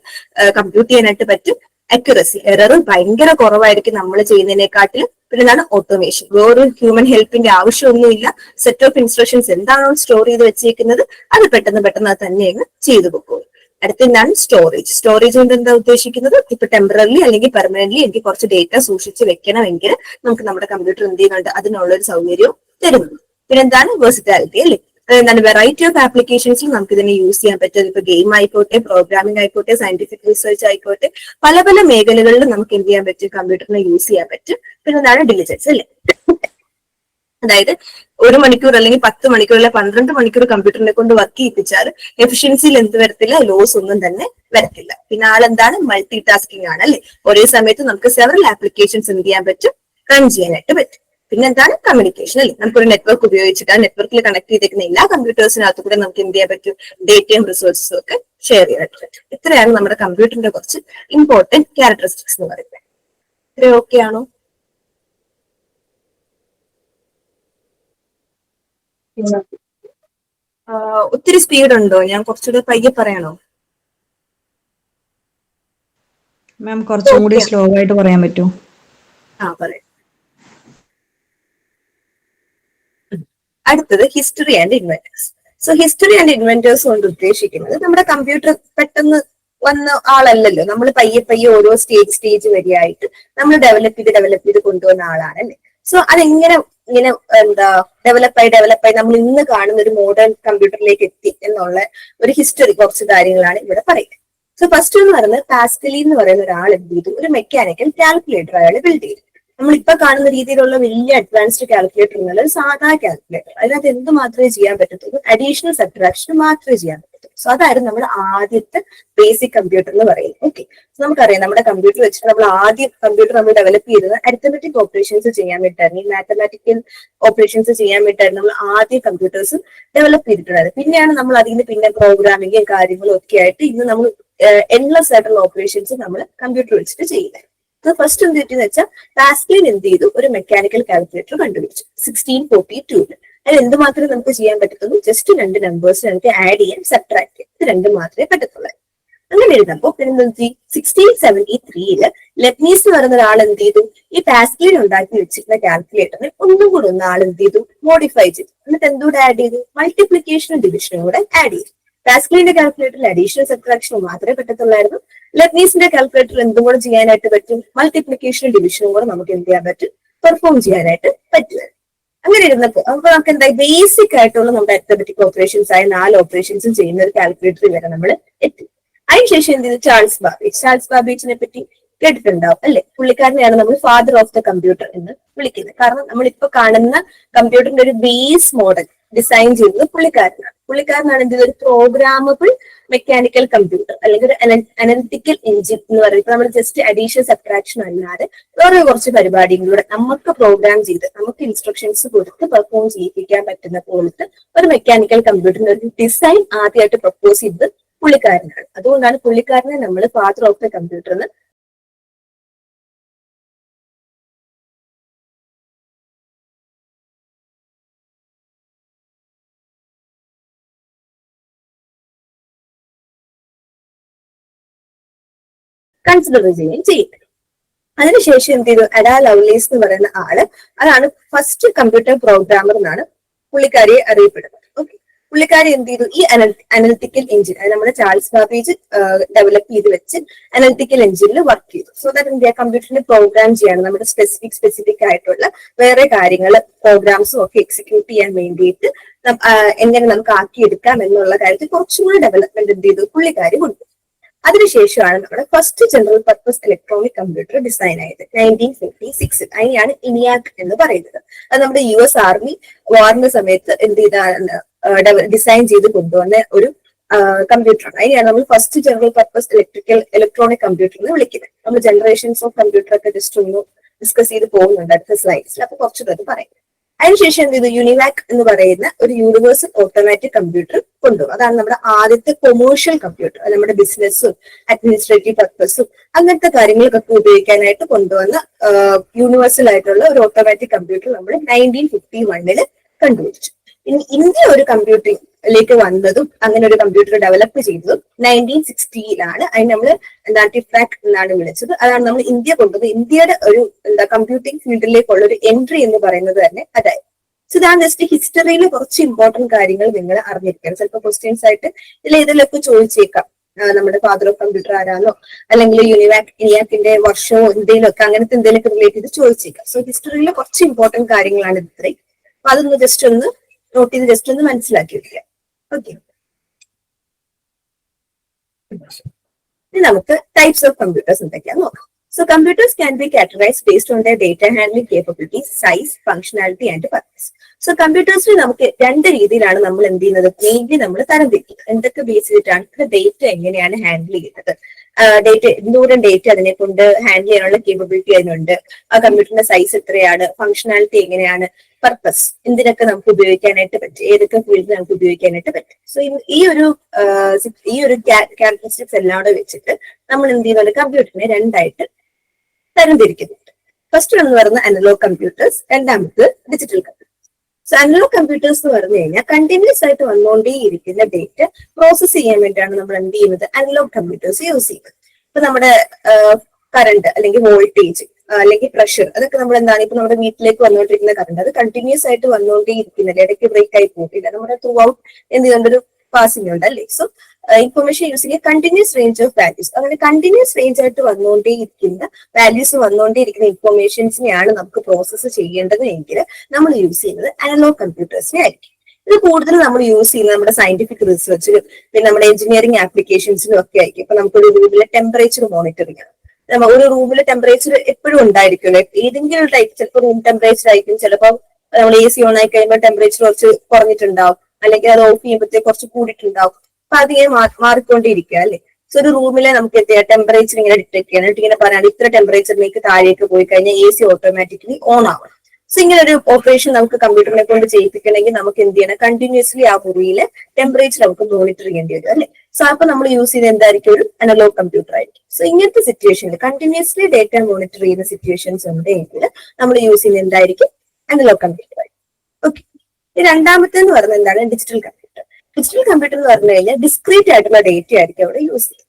കമ്പ്യൂട്ട് ചെയ്യാനായിട്ട് പറ്റും. അക്യുറസി എറർ ഭയങ്കര കുറവായിരിക്കും നമ്മൾ ചെയ്യുന്നതിനെക്കാട്ടിലും. പിന്നെ എന്താണ്? ഓട്ടോമേഷൻ വേറൊരു ഹ്യൂമൻ ഹെൽപ്പിന്റെ ആവശ്യമൊന്നുമില്ല. സെറ്റ് ഓഫ് ഇൻസ്ട്രക്ഷൻസ് എന്താണോ സ്റ്റോർ ചെയ്ത് വെച്ചേക്കുന്നത്? അത് പെട്ടെന്ന് പെട്ടെന്ന് അത് തന്നെ അങ്ങ് ചെയ്തു പോകും അടുത്ത എന്താണ്? സ്റ്റോറേജ് സ്റ്റോറേജ് കൊണ്ട് എന്താ ഉദ്ദേശിക്കുന്നത്? ഇപ്പൊ ടെമ്പററി അല്ലെങ്കിൽ പെർമനന്റ്ലി എനിക്ക് കുറച്ച് ഡേറ്റ സൂക്ഷിച്ച് വെക്കണമെങ്കിൽ നമുക്ക് നമ്മുടെ കമ്പ്യൂട്ടർ എന്ത് ചെയ്യുന്നുണ്ട്? അതിനുള്ള ഒരു സൗകര്യവും തരുന്നുണ്ട് പിന്നെ എന്താണ് വേഴ്സിറ്റാലിറ്റി അല്ലേ എന്താണ്? വെറൈറ്റി ഓഫ് ആപ്ലിക്കേഷൻസിൽ നമുക്ക് ഇതിനെ യൂസ് ചെയ്യാൻ പറ്റും. ഇപ്പൊ ഗെയിം ആയിക്കോട്ടെ പ്രോഗ്രാമിംഗ് ആയിക്കോട്ടെ സയന്റിഫിക് റിസർച്ച് ആയിക്കോട്ടെ പല പല മേഖലകളിൽ നമുക്ക് എന്ത് ചെയ്യാൻ പറ്റും? കമ്പ്യൂട്ടറിനെ യൂസ് ചെയ്യാൻ പറ്റും. പിന്നെ എന്താണ് ഡിലിജൻസ് അല്ലേ? അതായത് ഒരു മണിക്കൂർ അല്ലെങ്കിൽ പത്ത് മണിക്കൂർ അല്ലെങ്കിൽ പന്ത്രണ്ട് മണിക്കൂർ കമ്പ്യൂട്ടറിനെ കൊണ്ട് വർക്ക് ചെയ്യിപ്പിച്ചാൽ എഫിഷ്യൻസിയിൽ എന്ത് വരത്തില്ല? ലോസ് ഒന്നും തന്നെ വരത്തില്ല. പിന്നെ ആളെന്താണ് മൾട്ടി ടാസ്കിങ് ആണ് അല്ലെ? ഒരേ സമയത്ത് നമുക്ക് സെവറൽ ആപ്ലിക്കേഷൻസ് എന്ത് ചെയ്യാൻ പറ്റും? റൺ ചെയ്യാനായിട്ട് പറ്റും. പിന്നെ എന്താണ് കമ്മ്യൂണിക്കേഷൻ അല്ലേ? നമുക്കൊരു നെറ്റ്വർക്ക് ഉപയോഗിച്ചിട്ട് ആ നെറ്റ്വർക്കിൽ കണക്ട് ചെയ്തേക്കുന്ന എല്ലാ കമ്പ്യൂട്ടേഴ്സിനകത്ത് കൂടെ നമുക്ക് എന്ത് ചെയ്യാൻ പറ്റും? ഡേറ്റയും റിസോഴ്സസും ഒക്കെ ഷെയർ ചെയ്യാൻ പറ്റും. ഇത്രയാണ് നമ്മുടെ കമ്പ്യൂട്ടറിന്റെ കുറച്ച് ഇമ്പോർട്ടന്റ് ക്യാരക്ടറിസ്റ്റിക്സ് എന്ന് പറയുന്നത്. ഇത്ര ഓക്കെ ആണോ? ഒത്തിരി സ്പീഡ് ഉണ്ടോ? ഞാൻ കുറച്ചുകൂടെ പയ്യെ പറയണോ? മാം കുറച്ചും കൂടി സ്ലോ ആയിട്ട് പറയാൻ പറ്റുമോ ആ പറയാം. അടുത്തത് history and inventors so history and inventors കൊണ്ട് ഉദ്ദേശിക്കുന്നത് നമ്മുടെ കമ്പ്യൂട്ടർ പെട്ടെന്ന് വന്ന ആളല്ലല്ലോ. നമ്മൾ പയ്യെ പയ്യെ ഓരോ സ്റ്റേജ് സ്റ്റേജ് വരെയായിട്ട് നമ്മൾ ഡെവലപ്പ് ചെയ്ത് ഡെവലപ്പ് ചെയ്ത് കൊണ്ടുവന്ന ആളാണല്ലേ. സോ അതെങ്ങനെ ഇങ്ങനെ എന്താ ഡെവലപ്പായി ഡെവലപ്പായി നമ്മൾ ഇന്ന് കാണുന്ന ഒരു മോഡേൺ കമ്പ്യൂട്ടറിലേക്ക് എത്തി എന്നുള്ള ഒരു ഹിസ്റ്ററി കുറച്ച് കാര്യങ്ങളാണ് ഇവിടെ പറയുന്നത്. സോ ഫസ്റ്റ് എന്ന് പറയുന്നത് പാസ്കലി എന്ന് പറയുന്ന ഒരാൾ എന്ത് ചെയ്തു? ഒരു മെക്കാനിക്കൽ കാൽക്കുലേറ്റർ അയാൾ ബിൽഡ് ചെയ്തു. നമ്മളിപ്പോ കാണുന്ന രീതിയിലുള്ള വലിയ അഡ്വാൻസ്ഡ് കാൽക്കുലേറ്റർ ഒരു സാധാ കാൽക്കുലേറ്റർ അതിനകത്ത് എന്ത് മാത്രമേ ചെയ്യാൻ പറ്റത്തുള്ളൂ? അഡീഷണൽ സബ്ട്രാക്ഷൻ മാത്രമേ ചെയ്യാൻ പറ്റത്തുള്ളൂ. സോ അതായിരുന്നു നമ്മുടെ ആദ്യത്തെ ബേസിക് കമ്പ്യൂട്ടർ എന്ന് പറയുന്നത്. ഓക്കെ നമുക്കറിയാം നമ്മുടെ കമ്പ്യൂട്ടർ വെച്ചിട്ട് നമ്മൾ ആദ്യം കമ്പ്യൂട്ടർ നമ്മൾ ഡെവലപ്പ് ചെയ്തത് അരിത്തമെറ്റിക് ഓപ്പറേഷൻസ് ചെയ്യാൻ വേണ്ടിയിട്ടായിരുന്നു. ഈ മാത്തമാറ്റിക്കൽ ഓപ്പറേഷൻസ് ചെയ്യാൻ വേണ്ടിയിട്ടായിരുന്നു നമ്മൾ ആദ്യം കമ്പ്യൂട്ടേഴ്സ് ഡെവലപ്പ് ചെയ്തിട്ടുണ്ടായിരുന്നു പിന്നെയാണ് നമ്മൾ അതിന് പിന്നെ പ്രോഗ്രാമിങ്ങും കാര്യങ്ങളും ഒക്കെ ആയിട്ട് ഇന്ന് നമ്മൾ എൻലെസ് ആയിട്ടുള്ള ഓപ്പറേഷൻസ് നമ്മൾ കമ്പ്യൂട്ടർ വെച്ചിട്ട് ചെയ്യുന്നത്. ഫസ്റ്റ് എന്ത് പറ്റിയെന്ന് വെച്ചാൽ പാസ്കലിൻ എന്ത് ചെയ്തു? ഒരു മെക്കാനിക്കൽ കാൽക്കുലേറ്റർ കണ്ടുപിടിച്ചു. സിക്സ്റ്റീൻ ഫോർട്ടി ടൂ അതിൽ എന്ത് മാത്രമേ നമുക്ക് ചെയ്യാൻ പറ്റത്തുള്ളൂ? ജസ്റ്റ് രണ്ട് നമ്പേഴ്സ് നമുക്ക് ആഡ് ചെയ്യാൻ സബ്ട്രാക്ട് ചെയ്യാം. ഇത് രണ്ടും മാത്രമേ പറ്റത്തുള്ളൂ. അങ്ങനെ എഴുതുമ്പോൾ പിന്നെ സിക്സ്റ്റീൻ സെവന്റി ത്രീയിൽ ലെബ്നീസ് എന്ന് പറയുന്ന ഒരാൾ എന്ത് ചെയ്തു? ഈ പാസ്കലിൻ ഉണ്ടാക്കി വെച്ചിരുന്ന കാൽക്കുലേറ്ററിനെ ഒന്നും കൂടെ ഒന്ന് ആൾ എന്ത് ചെയ്തു? മോഡിഫൈ ചെയ്തു. എന്നിട്ട് എന്തുകൂടെ ആഡ് ചെയ്തു? മൾട്ടിപ്ലിക്കേഷനും ഡിവിഷനും കൂടെ ആഡ് ചെയ്തു. പാസ്കലിന്റെ കാൽക്കുലേറ്ററിൽ അഡീഷണൽ സബ്ട്രാക്ഷൻ മാത്രമേ പറ്റത്തുള്ളായിരുന്നു. ലെബ്നീസിന്റെ കാൽക്കുലേറ്റർ എന്തും കൂടെ ചെയ്യാനായിട്ട് പറ്റും. മൾട്ടിപ്ലിക്കേഷനും ഡിവിഷനും കൂടെ നമുക്ക് എന്ത് ചെയ്യാൻ പറ്റും? പെർഫോം ചെയ്യാനായിട്ട് പറ്റും. അങ്ങനെ ഇരുന്നപ്പോൾ അപ്പൊ നമുക്ക് എന്താ ബേസിക് ആയിട്ടുള്ള നമ്മുടെ അത്തമെറ്റിക് ഓപ്പറേഷൻസ് ആയ നാല് ഓപ്പറേഷൻസും ചെയ്യുന്ന ഒരു കാൽക്കുലേറ്റർ വരെ നമ്മൾ എത്തി. അതിനുശേഷം എന്ത് ചെയ്തു? ചാൾസ് ബാബേജ് ചാൾസ് ബാബേജിനെ പറ്റി കേട്ടിട്ടുണ്ടാവും അല്ലെ? പുള്ളിക്കാരനെയാണ് നമ്മൾ ഫാദർ ഓഫ് ദ കമ്പ്യൂട്ടർ എന്ന് വിളിക്കുന്നത്. കാരണം നമ്മൾ ഇപ്പൊ കാണുന്ന കമ്പ്യൂട്ടറിന്റെ ഒരു ബേസ് മോഡൽ ഡിസൈൻ ചെയ്തത് പുള്ളിക്കാരനാണ്. പുള്ളിക്കാരനാണ് എന്ത് ഒരു പ്രോഗ്രാമബിൾ മെക്കാനിക്കൽ കമ്പ്യൂട്ടർ അല്ലെങ്കിൽ ഒരു അനലിറ്റിക്കൽ എഞ്ചിൻ എന്ന് പറയുന്നത്. നമ്മൾ ജസ്റ്റ് അഡീഷണൽ സബ്ട്രാക്ഷൻ അല്ലാതെ വേറെ കുറച്ച് പരിപാടികളിലൂടെ നമുക്ക് പ്രോഗ്രാം ചെയ്ത് നമുക്ക് ഇൻസ്ട്രക്ഷൻസ് കൊടുത്ത് പെർഫോം ചെയ്യിപ്പിക്കാൻ പറ്റുന്ന പോലത്തെ ഒരു മെക്കാനിക്കൽ കമ്പ്യൂട്ടറിന്റെ ഒരു ഡിസൈൻ ആദ്യമായിട്ട് പ്രപ്പോസ് ചെയ്തത് പുള്ളിക്കാരനാണ്. അതുകൊണ്ടാണ് പുള്ളിക്കാരനെ നമ്മൾ ഫാദർ ഓഫ് ദ കമ്പ്യൂട്ടർ എന്ന് കൺസിഡർ ചെയ്യുകയും ചെയ്യുന്നത് അതിനുശേഷം എന്ത് ചെയ്തു? അഡാ ലവ്ലീസ് എന്ന് പറയുന്ന ആൾ അതാണ് ഫസ്റ്റ് കമ്പ്യൂട്ടർ പ്രോഗ്രാമർ എന്നാണ് പുള്ളിക്കാരിയെ അറിയപ്പെടുന്നത്. ഓക്കെ പുള്ളിക്കാരി എന്ത് ചെയ്തു? ഈ അനലിറ്റിക്കൽ എഞ്ചിൻ അത് നമ്മുടെ ചാൾസ് ബാബേജ് ഡെവലപ്പ് ചെയ്ത് വെച്ച് അനലിറ്റിക്കൽ എഞ്ചിനിൽ വർക്ക് ചെയ്തു. സോ ദാറ്റ് ചെയ്യുക കമ്പ്യൂട്ടറിനെ പ്രോഗ്രാം ചെയ്യാണ്. നമ്മുടെ സ്പെസിഫിക് സ്പെസിഫിക് ആയിട്ടുള്ള വേറെ കാര്യങ്ങൾ പ്രോഗ്രാംസും ഒക്കെ എക്സിക്യൂട്ട് ചെയ്യാൻ വേണ്ടിയിട്ട് എങ്ങനെ നമുക്ക് ആക്കിയെടുക്കാം എന്നുള്ള കാര്യത്തിൽ കുറച്ചുകൂടി ഡെവലപ്മെന്റ് എന്ത് ചെയ്തു? പുള്ളിക്കാരി കൊണ്ടുപോയി അതിനുശേഷമാണ് നമ്മുടെ first general purpose electronic computer design ആയത് നയന്റീൻ ഫിഫ്റ്റി സിക്സിൽ അതിനെയാണ് ഇനിയാക് എന്ന് പറയുന്നത്. അത് നമ്മുടെ യു എസ് ആർമി വാറിന്റെ സമയത്ത് എന്ത് ചെയ്താണ് ഡിസൈൻ ചെയ്ത് കൊണ്ടുവന്ന ഒരു കമ്പ്യൂട്ടറാണ് അതിനെയാണ് നമ്മൾ first general purpose electrical electronic computer എന്ന് വിളിക്കുന്നത്. നമ്മൾ ജനറേഷൻസ് ഓഫ് കമ്പ്യൂട്ടർ ഒക്കെ ജസ്റ്റ് ഒന്ന് ഡിസ്കസ് ചെയ്ത് പോകുന്നുണ്ട് അടുത്ത സ്ലൈഡ്സിൽ അപ്പൊ കുറച്ചുകൂടെ പറയും. അതിനുശേഷം എന്ത് ചെയ്തു? യൂണിവാക് എന്ന് പറയുന്ന ഒരു യൂണിവേഴ്സൽ ഓട്ടോമാറ്റിക് കമ്പ്യൂട്ടർ കൊണ്ടുവരും അതാണ് നമ്മുടെ ആദ്യത്തെ കൊമേഴ്ഷ്യൽ കമ്പ്യൂട്ടർ അത് നമ്മുടെ ബിസിനസ്സും അഡ്മിനിസ്ട്രേറ്റീവ് പർപ്പസും അങ്ങനത്തെ കാര്യങ്ങൾക്കൊക്കെ ഉപയോഗിക്കാനായിട്ട് കൊണ്ടുവന്ന യൂണിവേഴ്സൽ ആയിട്ടുള്ള ഒരു ഓട്ടോമാറ്റിക് കമ്പ്യൂട്ടർ നമ്മൾ നയന്റീൻ ഫിഫ്റ്റി വണ്ണിൽ കണ്ടുപിടിച്ചു. ഇനി ഇന്ത്യ ഒരു കമ്പ്യൂട്ടറിലേക്ക് വന്നതും അങ്ങനെ ഒരു കമ്പ്യൂട്ടർ ഡെവലപ്പ് ചെയ്തതും നയന്റീൻ സിക്സ്റ്റിയിലാണ് അതിന് നമ്മൾ എന്താ ടിഫ്രാക് എന്നാണ് വിളിച്ചത്. അതാണ് നമ്മൾ ഇന്ത്യ കൊണ്ടത് ഇന്ത്യയുടെ ഒരു എന്താ കമ്പ്യൂട്ടിംഗ് ഫീൽഡിലേക്കുള്ള ഒരു എൻട്രി എന്ന് പറയുന്നത് തന്നെ അതായത്. സോ ഇതാണ് ജസ്റ്റ് ഹിസ്റ്ററിയിൽ കുറച്ച് ഇമ്പോർട്ടന്റ് കാര്യങ്ങൾ നിങ്ങൾ അറിഞ്ഞിരിക്കണം. ചിലപ്പോൾ ക്വസ്റ്റ്യൻസ് ആയിട്ട് ഇതിൽ ഇതിലൊക്കെ ചോദിച്ചേക്കാം. നമ്മുടെ ഫാദർ ഓഫ് കമ്പ്യൂട്ടർ ആരാന്നോ അല്ലെങ്കിൽ യൂണിവാക് ഇനിയാക്കിന്റെ വർഷമോ എന്തെങ്കിലും ഒക്കെ അങ്ങനത്തെ എന്തെങ്കിലുമൊക്കെ റിലേറ്റ് ചെയ്ത് ചോദിച്ചേക്കാം. സോ ഹിസ്റ്ററിയിലെ കുറച്ച് ഇമ്പോർട്ടന്റ് കാര്യങ്ങളാണ് ഇത് ഇത്രയും അപ്പൊ അതൊന്ന് ജസ്റ്റ് ഒന്ന് നോട്ട് ചെയ്ത് ജസ്റ്റ് ഒന്ന് മനസ്സിലാക്കി വെക്കുക ഓക്കെ ഇനി നമുക്ക് ടൈപ്സ് ഓഫ് കമ്പ്യൂട്ടേഴ്സ് എന്തൊക്കെയാ നോക്കാം. So computers can be categorize based on data handling capability size functionality and purpose so കമ്പ്യൂട്ടേഴ്സിന് നമുക്ക് രണ്ട് രീതിയിലാണ് നമ്മൾ എന്ത് ചെയ്യുന്നത്? മെയിൻലി നമ്മൾ തരംതിരിക്കുന്നത് എന്തൊക്കെ ബേസ് ചെയ്തിട്ടാണ്? ഡേറ്റ എങ്ങനെയാണ് ഹാൻഡിൽ ചെയ്യുന്നത്? ഡേറ്റ എന്തോരം ഡേറ്റ അതിനെ കൊണ്ട് ഹാൻഡിൽ ചെയ്യാനുള്ള കേപ്പബിലിറ്റി അതിനുണ്ട്. ആ കമ്പ്യൂട്ടറിന്റെ സൈസ് എത്രയാണ്? ഫംഗ്ഷനാലിറ്റി എങ്ങനെയാണ്? പർപ്പസ് എന്തിനൊക്കെ നമുക്ക് ഉപയോഗിക്കാനായിട്ട് പറ്റും? ഏതൊക്കെ ഫീൽഡിൽ നമുക്ക് ഉപയോഗിക്കാനായിട്ട് പറ്റും? സോ ഈ ഒരു ഈ ഒരു ക്യാരക്ടറിസ്റ്റിക്സ് എല്ലാം കൂടെ വെച്ചിട്ട് നമ്മൾ എന്ത് ചെയ്യുന്നുണ്ട്? കമ്പ്യൂട്ടറിനെ രണ്ടായിട്ട് തരംതിരിക്കുന്നുണ്ട്. ഫസ്റ്റ് എന്ന് പറയുന്നത് അനലോഗ് കമ്പ്യൂട്ടേഴ്സ് രണ്ടാമത് digital computers so analog computers എന്ന് പറഞ്ഞു കഴിഞ്ഞാൽ കണ്ടിന്യൂസ് ആയിട്ട് വന്നുകൊണ്ടേയിരിക്കുന്ന ഡേറ്റ പ്രോസസ് ചെയ്യാൻ വേണ്ടിയാണ് നമ്മൾ എന്ത് ചെയ്യുന്നത്? അനലോഗ് കമ്പ്യൂട്ടേഴ്സ് യൂസ് ചെയ്യുന്നത്. ഇപ്പൊ നമ്മുടെ കറണ്ട് അല്ലെങ്കിൽ വോൾട്ടേജ് അല്ലെങ്കിൽ പ്രഷർ അതൊക്കെ നമ്മൾ എന്താണ് ഇപ്പൊ നമ്മുടെ വീട്ടിലേക്ക് വന്നുകൊണ്ടിരിക്കുന്ന കറണ്ട് അത് കണ്ടിന്യൂസ് ആയിട്ട് വന്നുകൊണ്ടേ ഇരിക്കുന്നില്ല ഇടയ്ക്ക് ബ്രേക്ക് ആയി പോകില്ല നമ്മുടെ ത്രൂ ഔട്ട് എന്ത് ചെയ്യുന്നുണ്ട് ഒരു പാസിംഗ് ഉണ്ട് അല്ലേ? സോ ഇൻഫർമേഷൻ ചെയ്യുക കണ്ടിന്യൂസ് റേഞ്ച് ഓഫ് വാല്യൂസ് അങ്ങനെ കണ്ടിന്യൂസ് റേഞ്ച് ആയിട്ട് വന്നുകൊണ്ടേ ഇരിക്കുന്ന വാല്യൂസ് വന്നുകൊണ്ടേ ഇരിക്കുന്ന ഇൻഫർമേഷൻസിനെയാണ് നമുക്ക് പ്രോസസ്സ് ചെയ്യേണ്ടത് എങ്കിൽ നമ്മൾ യൂസ് ചെയ്യുന്നത് അനലോഗ് കമ്പ്യൂട്ടേഴ്സിനെ ആയിരിക്കും. ഇത് കൂടുതൽ നമ്മൾ യൂസ് ചെയ്യുന്നത് നമ്മുടെ സയന്റിഫിക് റിസർച്ചിലും പിന്നെ നമ്മുടെ എഞ്ചിനീയറിംഗ് ആപ്ലിക്കേഷൻസിലും ഒക്കെ ആയിരിക്കും. ഇപ്പൊ നമുക്കൊരു വീട്ടിലെ ടെമ്പറേച്ചർ മോണിറ്ററിംഗ് ആണ്. ഒരു റൂമിലെ ടെമ്പറേച്ചർ എപ്പോഴും ഉണ്ടായിരിക്കും. ഏതെങ്കിലും ടൈപ്പ് ചിലപ്പോൾ റൂം ടെമ്പറേച്ചർ ആയിരിക്കും. ചിലപ്പോൾ നമ്മൾ എ സി ഓൺ ആയി കഴിയുമ്പോൾ ടെമ്പറേച്ചർ കുറച്ച് കുറഞ്ഞിട്ടുണ്ടാവും. അല്ലെങ്കിൽ അത് ഓഫ് ചെയ്യുമ്പോഴത്തേക്ക് കുറച്ച് കൂടിയിട്ടുണ്ടാവും. അപ്പൊ അതിങ്ങനെ മാറിക്കൊണ്ടിരിക്കുക അല്ലേ? സോ ഒരു റൂമിലെ നമുക്ക് എന്ത് ചെയ്യാം? ടെമ്പറേച്ചർ ഇങ്ങനെ ഡിറ്റക്ട് ചെയ്യണം. എന്നിട്ട് ഇങ്ങനെ പറയാൻ ഇത്ര ടെമ്പറേച്ചറിലേക്ക് താഴേക്ക് പോയി കഴിഞ്ഞാൽ എ സി ഓട്ടോമാറ്റിക്കലി ഓൺ ആവണം. സോ ഇങ്ങനെ ഒരു ഓപ്പറേഷൻ നമുക്ക് കമ്പ്യൂട്ടറിനെ കൊണ്ട് ചെയ്യിപ്പിക്കണമെങ്കിൽ നമുക്ക് എന്ത് ചെയ്യണം? കണ്ടിന്യൂസ്ലി ആ മുറിയിലെ ടെമ്പറേച്ചർ നമുക്ക് മോണിറ്റർ ചെയ്യേണ്ടി വരും അല്ലെ? സോ അപ്പൊ നമ്മൾ യൂസ് ചെയ്ത് എന്തായിരിക്കും? ഒരു അനലോഗ് കമ്പ്യൂട്ടർ ആയിരിക്കും. സോ ഇങ്ങനത്തെ സിറ്റുവേഷനിൽ കണ്ടിന്യൂസ്ലി ഡേറ്റ മോണിറ്റർ ചെയ്യുന്ന സിറ്റുവേഷൻസ് ഉണ്ടെങ്കിൽ നമ്മൾ യൂസ് ചെയ്യുന്ന എന്തായിരിക്കും? അനലോഗ് കമ്പ്യൂട്ടർ ആയിരിക്കും. ഓക്കെ രണ്ടാമത്തെ എന്ന് പറയുന്നത് എന്താണ്? ഡിജിറ്റൽ കമ്പ്യൂട്ടർ ഡിജിറ്റൽ കമ്പ്യൂട്ടർ എന്ന് പറഞ്ഞു കഴിഞ്ഞാൽ ഡിസ്ക്രീറ്റ് ആയിട്ടുള്ള ഡേറ്റ ആയിരിക്കും അവിടെ യൂസ് ചെയ്യുന്നത്.